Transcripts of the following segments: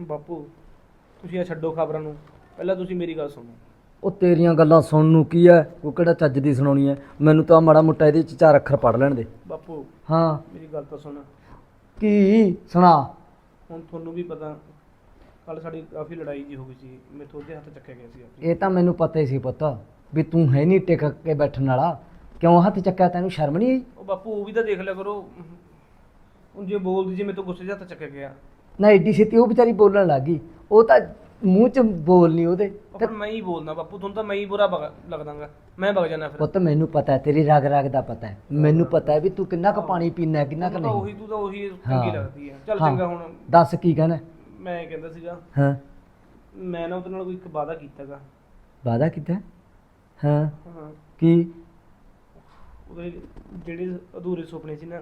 ਬਾਪੂ ਤੁਸੀਂ ਆ ਛੱਡੋ ਖਬਰਾਂ ਨੂੰ। ਪਹਿਲਾਂ ਤੁਸੀਂ ਮੇਰੀ ਗੱਲ ਸੁਣੋ। ਉਹ ਤੇਰੀਆਂ ਗੱਲਾਂ ਸੁਣਨ ਨੂੰ ਕੀ ਐ ਉਹ ਕਿਹੜਾ ਚੱਜ ਦੀ ਸੁਣਾਉਣੀ ਐ ਮੈਨੂੰ ਤਾਂ ਮਾੜਾ ਮੋਟਾ ਇਹਦੇ ਚ ਚਾਰ ਅੱਖਰ ਪੜ ਲੈਣ ਦੇ। ਬਾਪੂ ਹਾਂ। ਮੇਰੀ ਗੱਲ ਤਾਂ ਸੁਣ। ਕੀ? ਸੁਣਾ। ਹੁਣ ਤੁਹਾਨੂੰ ਵੀ ਪਤਾ ਕੱਲ ਸਾਡੀ ਕਾਫੀ ਲੜਾਈ ਜੀ ਹੋ ਗਈ ਸੀ। ਮੈਥੋਂ ਉਹਦੇ ਹੱਥ ਚੱਕਿਆ ਗਿਆ ਸੀ ਆਪਣੀ। ਇਹ ਤਾਂ ਮੈਨੂੰ ਪਤਾ ਹੀ ਸੀ ਪੁੱਤ ਵੀ ਤੂੰ ਹੈ ਨਹੀਂ ਟਿਕ ਕੇ ਬੈਠਣ ਵਾਲਾ। ਕਿਉਂ ਹੱਥ ਚੱਕਿਆ? ਤੈਨੂੰ ਸ਼ਰਮ ਨਹੀਂ ਆਈ? ਉਹ ਬਾਪੂ ਉਹ ਵੀ ਤਾਂ ਦੇਖ ਲਿਆ ਕਰੋ। ਹੁਣ ਜੇ ਬੋਲਦੀ ਜੇ ਮੈਥੋਂ ਗੁੱਸੇ 'ਚ ਹੱਥ ਚੱਕਿਆ ਗਿਆ। ਨਾ ਏਡੀ ਛੇਤੀ ਉਹ ਵਿਚਾਰੀ ਬੋਲਣ ਲੱਗੀ ਉਹ ਤਾਂ ਮੂੰਹ ਚ ਬੋਲ ਨਹੀਂ ਉਹਦੇ। ਉਹ ਫਿਰ ਮੈਂ ਹੀ ਬੋਲਦਾ ਬਾਪੂ ਤੁਹਾਨੂੰ ਤਾਂ ਮੈਂ ਹੀ ਬੁਰਾ ਬਗ- ਲੱਗਦਾਗਾ। ਮੈਂ ਵਗ ਜਾਣਾ ਫਿਰ। ਪੁੱਤ ਮੈਨੂੰ ਪਤਾ ਹੈ ਤੇਰੀ ਰਗ ਰਗ ਦਾ ਪਤਾ ਹੈ। ਮੈਨੂੰ ਪਤਾ ਹੈ ਵੀ ਤੂੰ ਕਿੰਨਾ ਕੁ ਪਾਣੀ ਪੀਣਾ ਹੈ ਕਿੰਨਾ ਕੁ ਤੂੰ ਤਾਂ ਨਹੀਂ। ਉਹੀ ਤੂੰ ਤਾਂ ਉਹੀ ਹਾਂ। ਚੰਗੀ ਲੱਗਦੀ ਹੈ। ਚੱਲ ਹਾਂ। ਚੰਗਾ ਹੁਣ। ਦੱਸ ਕੀ ਕਹਿਣਾ ਮੈਂ ਇਹ ਕਹਿੰਦਾ ਸੀਗਾ ਹਾਂ। ਮੈਂ ਨਾ ਉਹਦੇ ਨਾਲ ਕੋਈ ਇੱਕ ਵਾਅਦਾ ਕੀਤਾਗਾ। ਵਾਦਾ ਕੀਤਾ ਹਾਂ। ਹਾਂ। ਕੀ? ਉਹਦੇ ਜਿਹੜੇ ਅਧੂਰੇ ਸੁਪਨੇ ਸੀ ਨਾ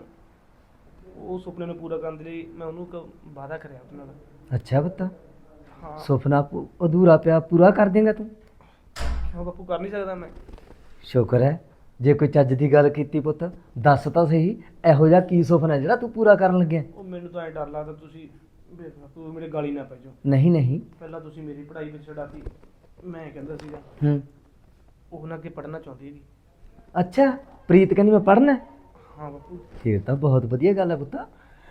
ਉਹ ਸੁਪਨੇ ਨੂੰ ਪੂਰਾ ਕਰਨ ਦੇ ਲਈ ਮੈਂ ਉਹਨੂੰ ਇੱਕ ਵਾਅਦਾ ਕਰਿਆ ਉਹਦੇ ਨਾਲ। ਅੱਛਾ ਪੁੱਤ। ਹਾਂ। ਸੁਪਨਾ ਪੂ- ਅਧੂਰਾ ਪਿਆ ਪੂਰਾ ਕਰ ਦੇਂਗਾ ਤੂੰ? ਕਿਉਂ ਬਾਪੂ ਕਰ ਨਹੀਂ ਸਕਦਾ ਮੈਂ। ਸ਼ੁਕਰ ਹੈ। ਜੇ ਕੋਈ ਚੱਜ ਦੀ ਗੱਲ ਕੀਤੀ ਪੁੱਤ ਦੱਸ ਤਾਂ ਸਹੀ ਇਹੋ ਜਿਹਾ ਕੀ ਸੁਪਨਾ ਜਿਹੜਾ ਤੂੰ ਪੂਰਾ ਕਰਨ ਲੱਗਿਆ? ਉਹ ਮੈਨੂੰ ਤਾਂ ਐ ਡਰ ਲੱਗਦਾ ਤੁਸੀਂ ਵੇਖ ਤੂੰ ਮੇਰੇ ਗਾਲੀ ਨਾ ਪੈ ਜਾਓ। ਨਹੀਂ ਨਹੀਂ। ਪਹਿਲਾਂ ਤੁਸੀਂ ਮੇਰੀ ਪੜ੍ਹਾਈ ਵਿੱਚ ਛਡਾਤੀ ਮੈਂ ਕਹਿੰਦਾ ਸੀਗਾ। ਹੂੰ। ਉਹ ਨਾ ਅੱਗੇ ਪੜ੍ਹਨਾ ਚਾਹੁੰਦੀ ਹੈਗੀ। ਅੱਛਾ ਪ੍ਰੀਤ ਕਹਿੰਦੀ ਮੈਂ ਪੜ੍ਹਨਾ ਹੈ। ਹਾਂ ਬਾਪੂ। ਫਿਰ ਤਾਂ ਬਹੁਤ ਵਧੀਆ ਗੱਲ ਹੈ ਪੁੱਤ।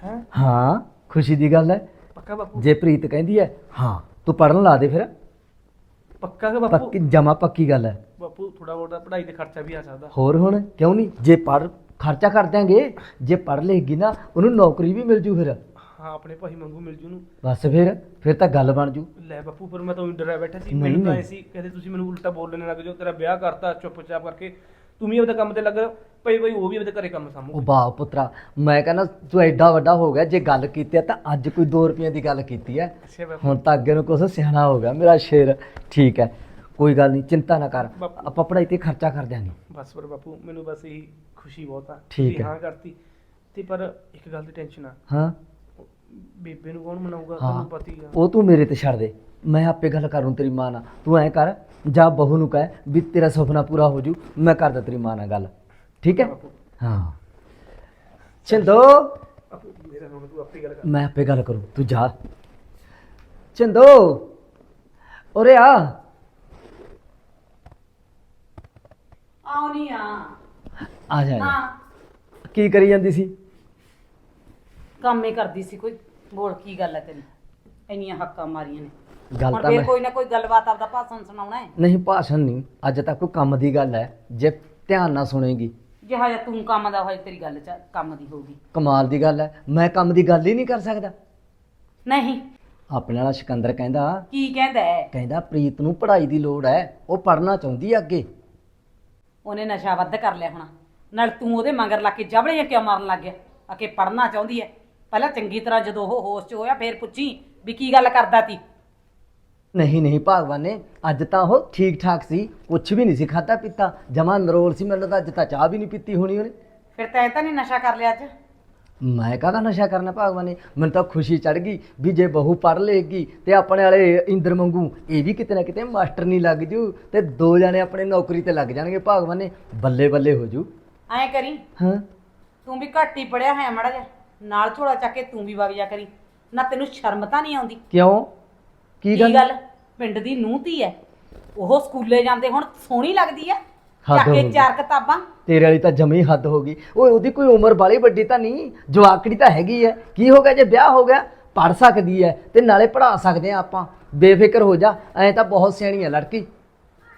ਹੈ? ਹਾਂ ਖੁਸ਼ੀ ਦੀ ਗੱਲ ਹੈ। ਪੱਕਾ ਬਾਪੂ? ਜੇ ਪ੍ਰੀਤ ਕਹਿੰਦੀ ਹੈ ਹਾਂ ਤੂੰ ਪੜਨ ਲਾ ਦੇ ਫਿਰ। ਪੱਕਾ ਕਿ ਬਾਪੂ? ਪੱਕੀ ਜਮਾ ਪੱਕੀ ਗੱਲ ਹੈ। ਬਾਪੂ ਥੋੜਾ ਬਹੁਤਾ ਪੜ੍ਹਾਈ ਤੇ ਖਰਚਾ ਵੀ ਆ ਸਕਦਾ। ਹੋਰ ਹੁਣ ਕਿਉਂ ਨਹੀਂ? ਜੇ ਪੜ ਖਰਚਾ ਕਰ ਦਿਆਂਗੇ ਜੇ ਪੜ ਲੇਗੀ ਨਾ ਉਹਨੂੰ ਨੌਕਰੀ ਵੀ ਮਿਲ ਜੂ ਫਿਰ। ਹਾਂ ਆਪਣੇ ਭਾਈ ਮੰਗੂ ਮਿਲ ਜੂ ਨੂੰ ਬਸ ਫਿਰ ਫਿਰ ਤਾਂ ਗੱਲ ਬਣ ਜੂ। ਲੈ ਬਾਪੂ ਫਿਰ ਮੈਂ ਤਾਂ ਉਹੀ ਡਰਿਆ ਬੈਠਾ ਸੀ। ਨਹੀਂ, ਮੈਨੂੰ ਤਾਂ ਐ ਨਹੀਂ। ਸੀ ਕਹਿੰਦੇ ਤੁਸੀਂ ਮੈਨੂੰ ਉਲਟਾ ਬੋਲਣੇ ਲੱਗ ਜਾਓ ਤੇਰਾ ਵਿਆਹ ਕਰਤਾ ਚੁੱਪਚਾਪ ਕਰਕੇ। ਤੂੰ ਵੀ ਆਪਦੇ ਕੰਮ ਤੇ ਲੱਗ ਪਈ ਪਈ ਉਹ ਵੀ ਆਪਦੇ ਘਰੇ ਕੰਮ ਉਹ ਸਾਂਭੂ ਵਾਹ ਪੁੱਤਰਾ ਮੈਂ ਕਹਿੰਦਾ ਤੂੰ ਐਡਾ ਵੱਡਾ ਹੋ ਗਿਆ ਜੇ ਗੱਲ ਕੀਤੀ ਤਾਂ ਅੱਜ ਕੋਈ 2 ਰੁਪਏ ਦੀ ਗੱਲ ਕੀਤੀ ਹੈ ਅੱਛਾ ਬਾਪੂ ਹੁਣ ਤਾਂ ਅੱਗੇ ਨੂੰ ਕੁਛ ਸਿਆਣਾ ਹੋ ਗਿਆ ਮੇਰਾ ਸ਼ੇਰ। ਠੀਕ ਹੈ ਕੋਈ ਗੱਲ ਨਹੀਂ ਚਿੰਤਾ ਨਾ ਕਰ। ਬਾਪੂ। ਆਪਾਂ ਪੜਾਈ ਤੇ ਖਰਚਾ ਕਰ ਦਿਆਂਗੇ। ਬਸ ਪਰ ਬਾਪੂ ਮੈਨੂੰ ਬਸ ਇਹੀ ਖੁਸ਼ੀ ਬਹੁਤ ਆ। ਠੀਕ ਵੀ ਹੈ। ਹਾਂ ਕਰਤੀ ਤੇ ਪਰ ਇੱਕ ਗੱਲ ਦੀ ਟੈਨਸ਼ਨ ਆ। ਹਾਂ। ਬੇਬੇ ਨੂੰ ਕੌਣ ਮਨਾਊਗਾ? ਹਾਂ। ਤੁਹਾਨੂੰ ਪਤਾ ਆ। ਉਹ ਤੂੰ ਮੇਰੇ ਤੇ ਛੱਡ ਦੇ। ਮੈਂ ਆਪੇ ਗੱਲ ਕਰੂੰ ਤੇਰੀ ਮਾਂ ਨਾਲ। ਤੂੰ ਐ ਕਰ ਜਾ ਬਹੂ ਨੂੰ ਕਹਿ ਵੀ ਤੇਰਾ ਸੁਪਨਾ ਪੂਰਾ ਹੋ ਜੂ ਮੈਂ ਕਰਦਾ ਤੇਰੀ ਮਾਂ ਨਾਲ ਗੱਲ। ਠੀਕ ਹੈ? ਹਾਂ। ਚਿੰਦੋ। ਬਾਪੂ ਮੇਰਾ ਹੁਣ ਤੂੰ ਆਪੇ ਗੱਲ ਕਰ। ਮੈਂ ਆਪੇ ਗੱਲ ਕਰੂੰ ਤੂੰ ਜਾ। ਚਿੰਦੋ। ਉਰੇ ਆ। ਆਉਣੀ ਆ। ਆ ਜਾ ਆ ਜਾ। ਹਾਂ। ਕੀ ਕਰੀ ਜਾਂਦੀ ਸੀ? ਕੰਮ ਹੀ ਕਰਦੀ ਸੀ ਕੋਈ। ਬੋਲ ਕੀ ਗੱਲ ਹੈ ਤੇਰੀ? ਇੰਨੀਆਂ ਹੱਕਾਂ ਮਾਰੀਆਂ ਨੇ। ਗੱਲ ਹੁਣ ਤਾਂ ਫੇਰ ਮੈਂ ਕੋਈ ਨਾ ਕੋਈ ਗੱਲਬਾਤ ਆਪਦਾ ਭਾਸ਼ਣ ਸੁਣਾਉਣਾ ਹੈ। ਨਹੀਂ ਭਾਸ਼ਣ ਨਹੀਂ। ਅੱਜ ਤੱਕ ਕੋਈ ਕੰਮ ਦੀ ਗੱਲ ਹੈ। ਜੇ ਧਿਆਨ ਨਾਲ ਸੁਣੇਗੀ। ਜਿਹਾ ਜਿਹਾ ਤੂੰ ਕੰਮ ਦਾ ਹੋਏ ਤੇਰੀ ਗੱਲ ਚ ਕੰਮ ਦੀ ਹੋਊਗੀ। ਕਮਾਲ ਦੀ ਗੱਲ ਹੈ। ਮੈਂ ਕੰਮ ਦੀ ਗੱਲ ਹੀ ਨਹੀਂ ਕਰ ਸਕਦਾ। ਨਹੀਂ। ਆਪਣੇ ਵਾਲਾ ਸਿਕੰਦਰ ਕਹਿੰਦਾ ਕੀ ਕਹਿੰਦਾ ਹੈ? ਕਹਿੰਦਾ ਪ੍ਰੀਤ ਨੂੰ ਪੜ੍ਹਾਈ ਦੀ ਲੋੜ ਹੈ। ਉਹ ਪੜ੍ਹਨਾ ਚਾਹੁੰਦੀ ਹੈ ਅੱਗੇ। ਉਹਨੇ ਨਸ਼ਾ ਵੱਧ ਕਰ ਲਿਆ ਹੋਣਾ। ਨਾਲ ਤੂੰ ਉਹਦੇ ਮਗਰ ਲੱਗ ਕੇ ਜਬੜੇ ਕਿਉਂ ਮਾਰਨ ਲੱਗ ਗਿਆ? ਆ ਕੇ ਪੜਨਾ ਚਾਹੁੰਦੀ ਹੈ। ਪਹਿਲਾਂ ਚੰਗੀ ਤਰ੍ਹਾਂ ਜਦੋਂ ਉਹ ਹੋਸ਼ 'ਚ ਹੋਇਆ ਫੇਰ ਪੁੱਛੀ ਵੀ ਕੀ ਗੱਲ ਕਰਦਾ ਤੀ? ਨਹੀਂ ਨਹੀਂ ਭਗਵਾਨ ਨੇ ਅੱਜ ਤਾਂ ਉਹ ਠੀਕ ਠਾਕ ਸੀ ਕੁਛ ਵੀ ਨਹੀਂ ਸੀ ਖਾਧਾ ਪੀਤਾ ਜਮਾ ਨਰੋਲ ਸੀ ਮੈਨੂੰ ਲੱਗਦਾ ਅੱਜ ਤਾਂ ਚਾਹ ਵੀ ਨਹੀਂ ਪੀਤੀ ਹੋਣੀ ਉਹਨੇ। ਫਿਰ ਤੈਂ ਤਾਂ ਨਹੀਂ ਨਸ਼ਾ ਕਰ ਲਿਆ ਅੱਜ? ਮੈਂ ਕਾਹਦਾ ਨਸ਼ਾ ਕਰਨਾ ਭਗਵਾਨ ਨੇ? ਮੈਨੂੰ ਤਾਂ ਖੁਸ਼ੀ ਚੜ ਗਈ ਵੀ ਜੇ ਬਹੂ ਪੜ ਲੇਗੀ ਤੇ ਆਪਣੇ ਵਾਲੇ ਇੰਦਰ ਮੰਗੂ ਇਹ ਵੀ ਕਿਤੇ ਨਾ ਕਿਤੇ ਮਾਸਟਰ ਨਹੀਂ ਲੱਗ ਜੂ ਤੇ ਦੋ ਜਣੇ ਆਪਣੇ ਨੌਕਰੀ ਤੇ ਲੱਗ ਜਾਣਗੇ ਭਗਵਾਨ ਨੇ ਬੱਲੇ ਬੱਲੇ ਹੋ ਜੂ। ਐਂ ਕਰੀ। ਹਾਂ। ਤੂੰ ਵੀ ਘੱਟ ਹੀ ਪੜਿਆ ਹੈ ਮੜਾ ਜਾ ਨਾਲ ਝੋਲਾ ਚੱਕ ਕੇ ਤੂੰ ਵੀ ਵਗ ਜਾ ਕਰੀ। ਨਾ ਤੈਨੂੰ ਸ਼ਰਮ ਤਾਂ ਨਹੀਂ ਆਉਂਦੀ? ਕਿਉਂ? ਕੀ ਗੱਲ? ਪਿੰਡ ਦੀ ਨੂੰਹ ਧੀ ਹੈ ਉਹ ਸਕੂਲੇ ਜਾਂਦੇ ਹੁਣ ਸੋਹਣੀ ਲੱਗਦੀ ਹੈ ਹੱਦ ਚੱਕ ਹੋ ਕੇ ਗਈ। ਚਾਰ ਕਿਤਾਬਾਂ। ਤੇਰੇ ਵਾਲੀ ਤਾਂ ਜਮੀ ਹੱਦ ਹੋ ਗਈ। ਓਏ ਉਹਦੀ ਕੋਈ ਉਮਰ ਬਾਲੀ ਵੱਡੀ ਤਾਂ ਨਹੀਂ। ਜਵਾਕੜੀ ਤਾਂ ਹੈਗੀ ਐ। ਕੀ ਹੋ ਗਿਆ? ਜੇ ਵਿਆਹ ਹੋ ਗਿਆ ਪੜ ਸਕਦੀ ਐ ਤੇ ਨਾਲੇ ਪੜਾ ਸਕਦੇ ਆ ਆਪਾਂ। ਬੇਫਿਕਰ ਹੋ ਜਾ। ਐ ਤਾਂ ਬਹੁਤ ਸਿਆਣੀ ਐ ਲੜਕੀ।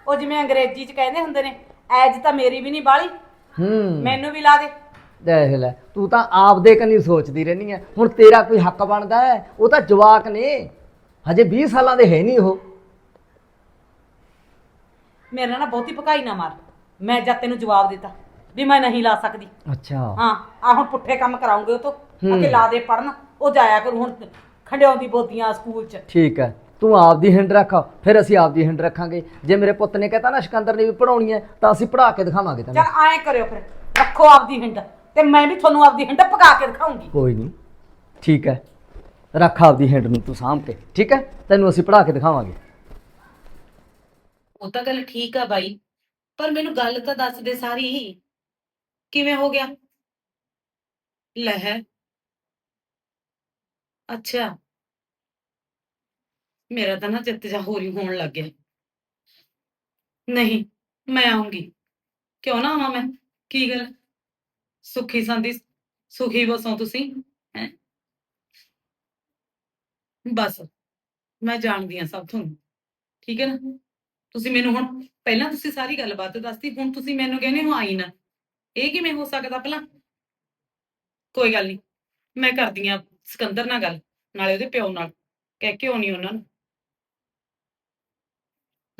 ਉਹ ਜਿਵੇਂ ਅੰਗਰੇਜ਼ੀ ਚ ਕਹਿੰਦੇ ਹੁੰਦੇ ਨੇ ਐਜ ਤਾਂ ਮੇਰੀ ਵੀ ਨਹੀਂ ਬਾਲੀ। ਹੂੰ। ਮੈਨੂੰ ਵੀ ਲਾ ਦੇ। ਦੇਖ ਲੈ ਤੂੰ ਤਾਂ ਆਪਦੇ ਕੰਨੀ ਸੋਚਦੀ ਰਹਿਨੀ ਐ। ਹੁਣ ਤੇਰਾ ਕੋਈ ਹੱਕ ਬਣਦਾ ਐ। ਉਹ ਤਾਂ ਜਵਾਕ ਨੇ। ਹਜੇ 20 ਸਾਲਾਂ ਦੇ ਹੈ ਨਹੀਂ ਉਹ। ਮੇਰੇ ਨਾਲ ਨਾ ਬਹੁਤੀ ਪਕਾਈ ਨਾ ਮਾਰ। ਮੈਂ ਜਦ ਤੈਨੂੰ ਜਵਾਬ ਦਿੱਤਾ ਵੀ ਮੈਂ ਨਹੀਂ ਲਾ ਸਕਦੀ। ਅੱਛਾ। ਹਾਂ ਆ ਹੁਣ ਪੁੱਠੇ ਕੰਮ ਕਰਾਉਂਗੇ ਉਹ ਤੋਂ। ਹੂੰ। ਅਕੇ ਲਾ ਦੇ ਪੜਨ ਉਹ ਜਾਇਆ ਕਰੂ ਹੁਣ ਖੰਡਿਆਉਂਦੀ ਬੋਦੀਆਂ ਸਕੂਲ ਚ। ਠੀਕ ਐ ਤੂੰ ਆਪਦੀ ਹਿੰਡ ਰੱਖ ਫਿਰ ਅਸੀਂ ਆਪਦੀ ਹਿੰਡ ਰੱਖਾਂਗੇ। ਜੇ ਮੇਰੇ ਪੁੱਤ ਨੇ ਕਹਤਾ ਨਾ ਸਿਕੰਦਰ ਨੇ ਵੀ ਪੜਾਉਣੀ ਐ ਤਾਂ ਅਸੀਂ ਪੜਾ ਕੇ ਦਿਖਾਵਾਂਗੇ ਤੈਨੂੰ। ਚੱਲ ਐਂ ਕਰਿਓ ਫਿਰ ਰੱਖੋ ਆਪਦੀ ਹਿੰਡ ਤੇ ਮੈਂ ਵੀ ਤੁਹਾਨੂੰ ਆਪਦੀ ਹਿੰਡ ਪਕਾ ਕੇ ਦਿਖਾਉਂਗੀ। ਕੋਈ ਨਹੀਂ ਠੀਕ ਹੈ। ਰੱਖ ਆਪਦੀ ਹਿੰਡ ਨੂੰ ਤੂੰ ਸਾਂਭ ਕੇ, ਠੀਕ ਹੈ? ਤੈਨੂੰ ਅਸੀਂ ਪੜਾ ਕੇ ਦਿਖਾਵਾਂਗੇ। ਉਹ ਤਾਂ ਗੱਲ ਠੀਕ ਆ ਬਾਈ, ਪਰ ਮੈਨੂੰ ਗੱਲ ਤਾਂ ਦੱਸ ਦੇ ਸਾਰੀ। ਕਿਵੇਂ ਹੋ ਗਿਆ? ਲੈ ਅੱਛਾ। ਮੇਰਾ ਤਾਂ ਨਾ ਚਿੱਤ ਜਾ ਹੋਰੀ ਹੋਣ ਲੱਗ ਗਿਆ। ਨਹੀਂ, ਮੈਂ ਆਉਂਗੀ ਕਿਉਂ ਨਾ ਆਵਾਂ ਮੈਂ? ਕੀ ਗੱਲ? ਸੁਖੀ ਸੰਦੀ, ਸੁਖੀ ਵਸੋਂ ਤੁਸੀਂ? ਬਸ, ਮੈਂ ਜਾਣਦੀ ਆ ਸਭ ਤੁਹਾਨੂੰ। ਠੀਕ ਹੈ ਨਾ? ਤੁਸੀਂ ਮੈਨੂੰ ਹੁਣ, ਪਹਿਲਾਂ ਤੁਸੀਂ ਸਾਰੀ ਗੱਲਬਾਤ ਦੱਸਤੀ, ਹੁਣ ਤੁਸੀਂ ਮੈਨੂੰ ਕਹਿੰਦੇ ਹੋ ਆਈ ਨਾ। ਇਹ ਕਿਵੇਂ ਹੋ ਸਕਦਾ ਭਲਾ? ਕੋਈ ਗੱਲ ਨਹੀਂ, ਮੈਂ ਕਰਦੀ ਆ ਸਿਕੰਦਰ ਨਾਲ ਗੱਲ, ਨਾਲੇ ਉਹਦੇ ਪਿਓ ਨਾਲ, ਕਹਿ ਕੇ ਆਉਣੀ ਉਹਨਾਂ ਨੂੰ।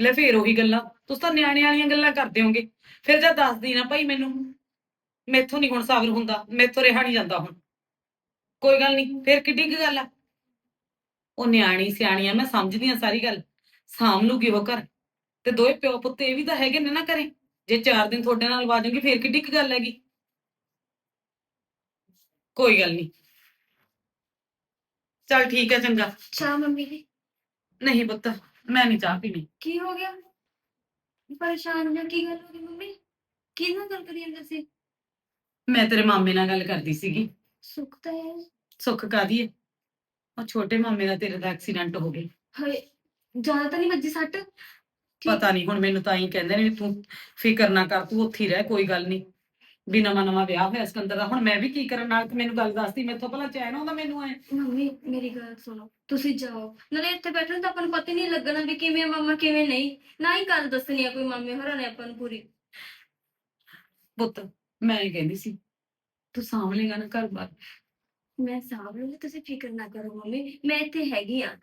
ਲੈ ਫੇਰ ਉਹੀ ਗੱਲਾਂ, ਤੁਸੀਂ ਤਾਂ ਨਿਆਣੇ ਵਾਲੀਆਂ ਗੱਲਾਂ ਕਰਦੇ ਹੋਗੇ। ਫਿਰ ਜਦ ਦੱਸਦੀ ਨਾ ਭਾਈ ਮੈਨੂੰ, ਮੈਥੋਂ ਨਹੀਂ ਹੁਣ ਸਾਬਰ ਹੁੰਦਾ, ਮੈਥੋਂ ਰਿਹਾ ਨਹੀਂ ਜਾਂਦਾ ਹੁਣ। ਕੋਈ ਗੱਲ ਨਹੀਂ, ਫੇਰ ਕਿੱਡੀ ਕੁ ਗੱਲ ਆ? ਉਹ ਨਿਆਣੀ ਸਿਆਣੀ ਆ ਮੈਂ ਸਮਝਦੀ ਆ ਸਾਰੀ ਗੱਲ। ਸਾਂਭ ਲੂਗੀ ਉਹ ਘਰ। ਤੇ ਦੋਏ ਪਿਓ ਪੁੱਤ ਇਹ ਵੀ ਤਾਂ ਹੈਗੇ ਨੇ ਨਾ ਘਰੇ। ਜੇ ਚਾਰ ਦਿਨ ਤੁਹਾਡੇ ਨਾਲ ਲਵਾ ਜਾਊਂਗੀ ਫਿਰ ਕਿੱਡੀ ਕੁ ਗੱਲ ਹੈਗੀ? ਕੋਈ ਗੱਲ ਨਹੀਂ। ਚਲ ਠੀਕ ਹੈ ਚੰਗਾ। ਚਾਹ ਮੰਮੀ ਦੀ? ਨਹੀਂ ਪੁੱਤ ਮੈਂ ਨਹੀਂ ਚਾਹ ਪੀਣੀ। ਕੀ ਹੋ ਗਿਆ? ਪਰੇਸ਼ਾਨ ਜਾਂ ਕੀ ਗੱਲ ਹੋ ਗਈ ਮੰਮੀ? ਕਿਹਦੇ ਨਾਲ ਗੱਲ ਕਰੀ ਜਾਂਦੇ ਸੀ? ਮੈਂ ਤੇਰੇ ਮਾਮੇ ਨਾਲ ਗੱਲ ਕਰਦੀ ਸੀਗੀ। ਸੁੱਖ ਤਾਂ ਹੈ। ਸੁੱਖ ਕਾਦੀ ਹੈ? ਉਹ ਛੋਟੇ ਮਾਮੇ ਦਾ ਤੇਰੇ ਦਾ ਐਕਸੀਡੈਂਟ ਹੋ ਗਿਆ। ਹਾਏ ਜ਼ਿਆਦਾ ਤਾਂ ਨਹੀਂ ਵੱਜੀ ਸੱਟ? ਠੀਕ- ਪਤਾ ਨਹੀਂ ਹੁਣ ਮੈਨੂੰ ਤਾਂ ਹੀ ਕਹਿੰਦੇ ਨੇ ਵੀ ਤੂੰ ਫਿਕਰ ਨਾ ਕਰ ਤੂੰ ਉੱਥੇ ਹੀ ਰਹਿ ਕੋਈ ਗੱਲ ਨਹੀਂ। ਵੀ ਨਵਾਂ ਨਵਾਂ ਵਿਆਹ ਹੋਇਆ ਸਿਕੰਦਰ ਦਾ ਹੁਣ ਮੈਂ ਵੀ ਕੀ ਕਰਨ ਨਾਲ ਤੇ ਮੈਨੂੰ ਗੱਲ ਦੱਸਦੀ ਮੈਥੋਂ ਭਲਾ ਚੈਨ ਆਉਂਦਾ ਮੈਨੂੰ ਐ। ਮੰਮੀ ਮੇਰੀ ਗੱਲ ਸੁਣੋ ਤੁਸੀਂ ਜਾਓ। ਨਾਲੇ ਇੱਥੇ ਬੈਠਣ ਤਾਂ ਆਪਾਂ ਨੂੰ ਪਤਾ ਹੀ ਨਹੀਂ ਲੱਗਣਾ ਵੀ ਕਿਵੇਂ ਆ ਮਾਮਾ ਕਿਵੇਂ ਨਹੀਂ। ਨਾ ਹੀ ਗੱਲ ਦੱਸਣੀ ਆ ਕੋਈ ਮਾਮੇ ਹੋਰਾਂ ਨੇ ਆਪਾਂ ਨੂੰ ਪੂਰੀ। ਪੁੱਤ ਮੈਂ ਕਹਿੰਦੀ ਸੀ ਤੂੰ ਸਾਂਭ ਲੇਗਾ ਨਾ ਘਰ ਬਾਰ ਮੈਂ ਸਾਂਭ ਲੂੰਗੀ ਤੁਸੀਂ ਫਿਕਰ ਨਾ ਕਰੋ ਮੰਮੀ ਮੈਂ ਇੱਥੇ ਹੈਗੀ ਆ।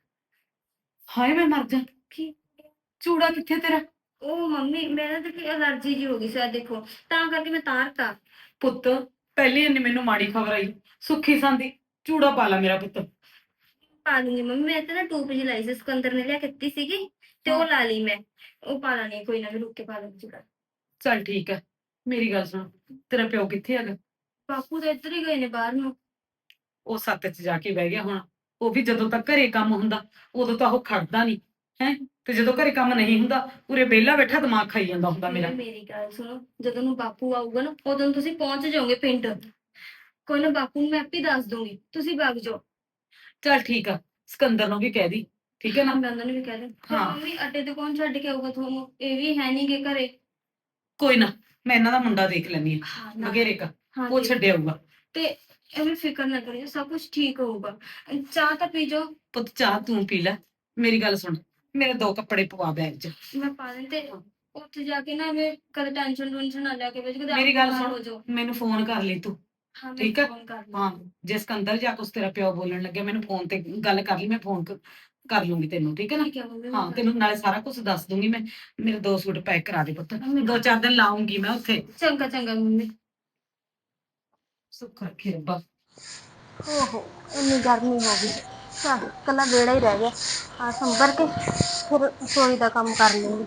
ਹਾਏ ਮੈਂ ਮਰ ਜਾ। ਕੀ? ਚੂੜਾ ਕਿੱਥੇ ਤੇਰਾ? ਉਹ ਮੰਮੀ ਮੇਰਾ ਤਾਂ ਕਿ ਅਲਰਜੀ ਜੀ ਹੋ ਗਈ ਸੀ ਦੇਖੋ ਤਾਂ ਕਰਕੇ ਮੈਂ ਤਾਰਤਾ ਪੁੱਤ ਪਹਿਲੇ ਇਹਨੇ ਮੈਨੂੰ ਮਾੜੀ ਖਬਰ ਆਈ। ਸੁੱਖੀ ਸੰਦੀ ਚੂੜਾ ਪਾ ਲਾ ਮੇਰਾ ਪੁੱਤ। ਪਾ ਲੂੰਗੀ ਮੰਮੀ ਮੈਂ ਤਾਂ ਨਾ ਟੂਪ ਜੀ ਲਾਈ ਸੀ ਸਿਕੰਦਰ ਨੇ ਲਿਆ ਕੇ ਦਿੱਤੀ ਸੀਗੀ ਤੇ ਉਹ। ਲਾ ਲਈ ਮੈਂ। ਉਹ ਪਾ ਲਾਣੀ ਕੋਈ ਨਾ ਵੀ ਰੁੱਕ ਕੇ ਪਾ ਲੂੰਗੀ ਚੱਲ ਠੀਕ ਹੈ ਮੇਰੀ ਗੱਲ ਸੁਣ। ਤੇਰਾ ਪਿਓ ਕਿੱਥੇ ਹੈਗਾ? ਬਾਪੂ ਤਾਂ ਇੱਧਰ ਹੀ ਗਏ ਨੇ ਬਾਹਰ ਨੂੰ। ਉਹ ਸੱਤ 'ਚ ਜਾ ਕੇ ਬਹਿ ਗਿਆ ਹੁਣ। ਉਹ ਵੀ ਜਦੋਂ ਤੱਕ ਘਰੇ ਕੰਮ ਹੁੰਦਾ ਉਦੋਂ ਤਾਂ ਉਹ ਖੜਦਾ ਨਹੀਂ ਹੈ? ਤੇ ਜਦੋਂ ਘਰੇ ਕੰਮ ਨਹੀਂ ਹੁੰਦਾ ਪੂਰੇ ਵਿਹਲਾ ਬੈਠਾ ਦਿਮਾਗ ਖਾਈ ਜਾਂਦਾ ਹੁੰਦਾ ਮੇਰਾ। ਮੇਰੀ ਗੱਲ ਸੁਣੋ ਜਦੋਂ ਨੂੰ ਬਾਪੂ ਆਊਗਾ ਨਾ ਉਦੋਂ ਤੁਸੀਂ ਪਹੁੰਚ ਜਾਓਗੇ ਪਿੰਡ। ਕੋਈ ਨਾ ਬਾਪੂ ਨੂੰ ਮੈਂ ਆਪੇ ਦੱਸ ਦੂੰਗੀ ਤੁਸੀਂ ਵਗ ਜਾਓ। ਚੱਲ ਠੀਕ ਆ ਸਿਕੰਦਰ ਨੂੰ ਵੀ ਕਹਿ ਦੀ ਠੀਕ ਹੈ ਨਾ? ਮੈਂ ਉਹਨਾਂ ਨੂੰ ਵੀ ਕਹਿ ਦਿੰਦੀ ਹਾਂ। ਹਾਂ। ਮੰਮੀ ਅੱਡੇ ਤੇ ਕੌਣ ਛੱਡ ਕੇ ਆਊਗਾ ਤੁਹਾਨੂੰ? ਇਹ ਵੀ ਹੈ ਨਹੀਂ ਗੇ ਘਰੇ। ਕੋਈ ਨਾ ਮੈਂ ਇਹਨਾਂ ਦਾ ਮੁੰਡਾ ਦੇਖ ਲੈਂਦੀ ਆ ਹਾਂ ਨਾ- ਬਗੇਰੇ ਕਾ ਹਾਂ ਉਹ ਜੀ। ਛੱਡਿਆਊਗਾ ਤੇ ਐਵੇਂ ਫਿਕਰ ਨਾ ਕਰਿਓ ਸਭ ਕੁਝ ਠੀਕ ਹੋਊਗਾ। ਚਾਹ ਤਾਂ ਪੀ ਜਾਓ। ਪੁੱਤ ਚਾਹ ਤੂੰ ਪੀ ਲੈ। ਮੇਰੀ ਗੱਲ ਸੁਣ ਮੇਰੇ ਦੋ ਕੱਪੜੇ ਪਵਾ ਬੈਗ 'ਚ। ਮੈਂ ਪਾ ਦਿੰਦੀ ਤੇ ਉੱਥੇ ਜਾ ਕੇ ਨਾ ਐਵੇਂ ਕਦੇ ਟੈਨਸ਼ਨ ਟੈਨਸ਼ਨ ਨਾ ਲੈ ਕੇ ਵਿੱਚ ਕਦੇ ਮੇਰੀ ਗੱਲ ਸੁਣ। ਮੈਨੂੰ ਫੋਨ ਕਰ ਲਈ ਤੂੰ ਹਾਂ ਠੀਕ ਹੈ? ਹਾਂ ਜੇ ਸਿਕੰਦਰ ਜਾ ਕੇ ਉਸ ਤੇਰਾ ਪਿਓ ਬੋਲਣ ਲੱਗਿਆ ਮੈਨੂੰ ਫੋਨ ਤੇ ਗੱਲ ਕਰ ਲਈ ਮੈਂ ਫੋਨ ਕਰ ਲੂੰਗੀ ਤੈਨੂੰ ਠੀਕ ਹੈ ਨਾ? ਹੈ ਤੈਨੂੰ ਨਾਲੇ ਸਾਰਾ ਕੁਝ ਦੱਸ ਦੂੰਗੀ ਮੈਂ ਮੇਰੇ ਦੋ ਸੂਟ ਪੈਕ ਕਰਾ ਦੇ ਪੁੱਤ। ਦੋ ਚਾਰ ਦਿਨ ਲਾਉਂਗੀ ਮੈਂ ਉੱਥੇ। ਚੰਗਾ ਚੰਗਾ ਮੰਮੀ। ਸੁੱਖ ਰੱਖੀ ਰੱਬਾ। ਓਹੋ ਇੰਨੀ ਗਰਮੀ ਹੋ ਗਈ। ਚੱਲ ਕੱਲਾ ਵੇੜਾ ਹੀ ਰਹਿ ਗਿਆ। ਆ ਸੰਭਰ ਕੇ ਫਿਰ ਰਸੋਈ ਦਾ ਕੰਮ ਕਰ ਲੂੰਗੀ।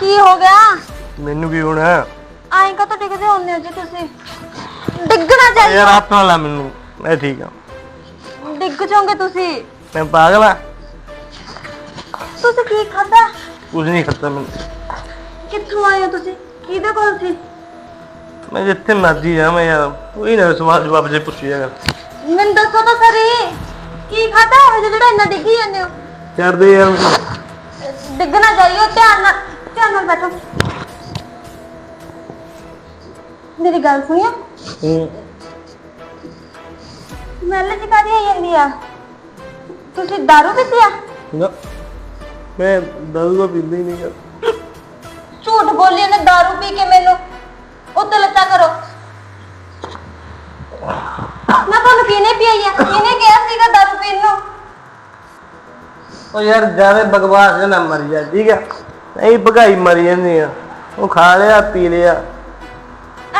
ਕੀ ਹੋ ਗਿਆ? ਮੈਨੂੰ ਕੀ ਹੋਣਾ? ਆਏ ਕਾ ਤਾਂ ਡਿੱਗਦੇ ਹੁੰਦੇ ਹੋ ਜੀ ਤੁਸੀਂ? ਡਿੱਗਣਾ ਚਾਹੀਦਾ। ਯਾਰ ਹੱਥ ਨਾਲ ਲਾ ਮੈਨੂੰ। ਮੈਂ ਠੀਕ ਆ ਡਿੱਗ ਜਾਓਗੇ ਤੁਸੀਂ? ਮੈਂ ਪਾਗਲ ਆ ਤੁਸੀਂ ਕੀ ਖਾਦਾ ਕੁਝ ਨਹੀਂ ਖੱਤਾ ਮੈਨੂੰ ਕਿੱਥੋਂ ਆਏ ਹੋ ਤੁਸੀਂ? ਕਿਹਦੇ ਕੋਲ ਸੀ? ਮੈਂ ਜਿੱਥੇ ਮਰਜ਼ੀ ਜਾ ਮੈਂ ਯਾਰ ਕੋਈ ਨਾ ਸਵਾਲ ਜਵਾਬ ਜੇ ਪੁੱਛੀ ਜਾਗਾ। ਮੈਨੂੰ ਦੱਸੋ ਤਾਂ ਸਰੀ। ਕੀ ਖਾਦਾ ਹੈ ਜਿਹੜਾ ਇੰਨਾ ਡਿੱਗੀ ਜਾਂਦੇ ਹੋ। ਯਾਰ ਦੇ ਯਾਰ। ਡਿੱਗਣਾ ਚਾਹੀਏ ਧਿਆਨ ਨਾਲ ਧਿਆਨ ਨਾਲ ਬੈਠੋ। ਮੇਰੀ ਗੱਲ ਸੁਣਿਓ। ਹੂੰ। ਸਮੈਲ ਚ ਕਾਦੀ ਆਈ ਜਾਂਦੀ ਆ? ਤੁਸੀਂ ਦਾਰੂ ਪੀਤੀ ਆ? ਨਾ। ਮੈਂ ਦਾਰੂ ਪੀਂਦਾ ਹੀ ਨਹੀਂ ਯਾਰ। ਝੂਠ ਬੋਲੀ ਉਹਨੇ ਦਾਰੂ ਪੀ ਕੇ ਮੈਨੂੰ। ਉੱਤੇ ਲੱਤਾ ਕਰੋ। ਨਾ ਤੁਹਾਨੂੰ ਕਿਹਨੇ ਪਿਆਈ ਆ ਕਿਹਨੇ ਕਿਹਾ ਸੀਗਾ ਦਾਰੂ ਪੀਣ ਨੂੰ? ਉਹ ਯਾਰ ਜਾਵੇ ਬਕਵਾਸ ਨਾ ਮਰ ਜਾ ਠੀਕ ਆ? ਨਹੀਂ ਭਗਾਈ ਮਰੀ ਜਾਂਦੀ ਆ। ਉਹ ਖਾ ਲਿਆ ਪੀ ਲਿਆ।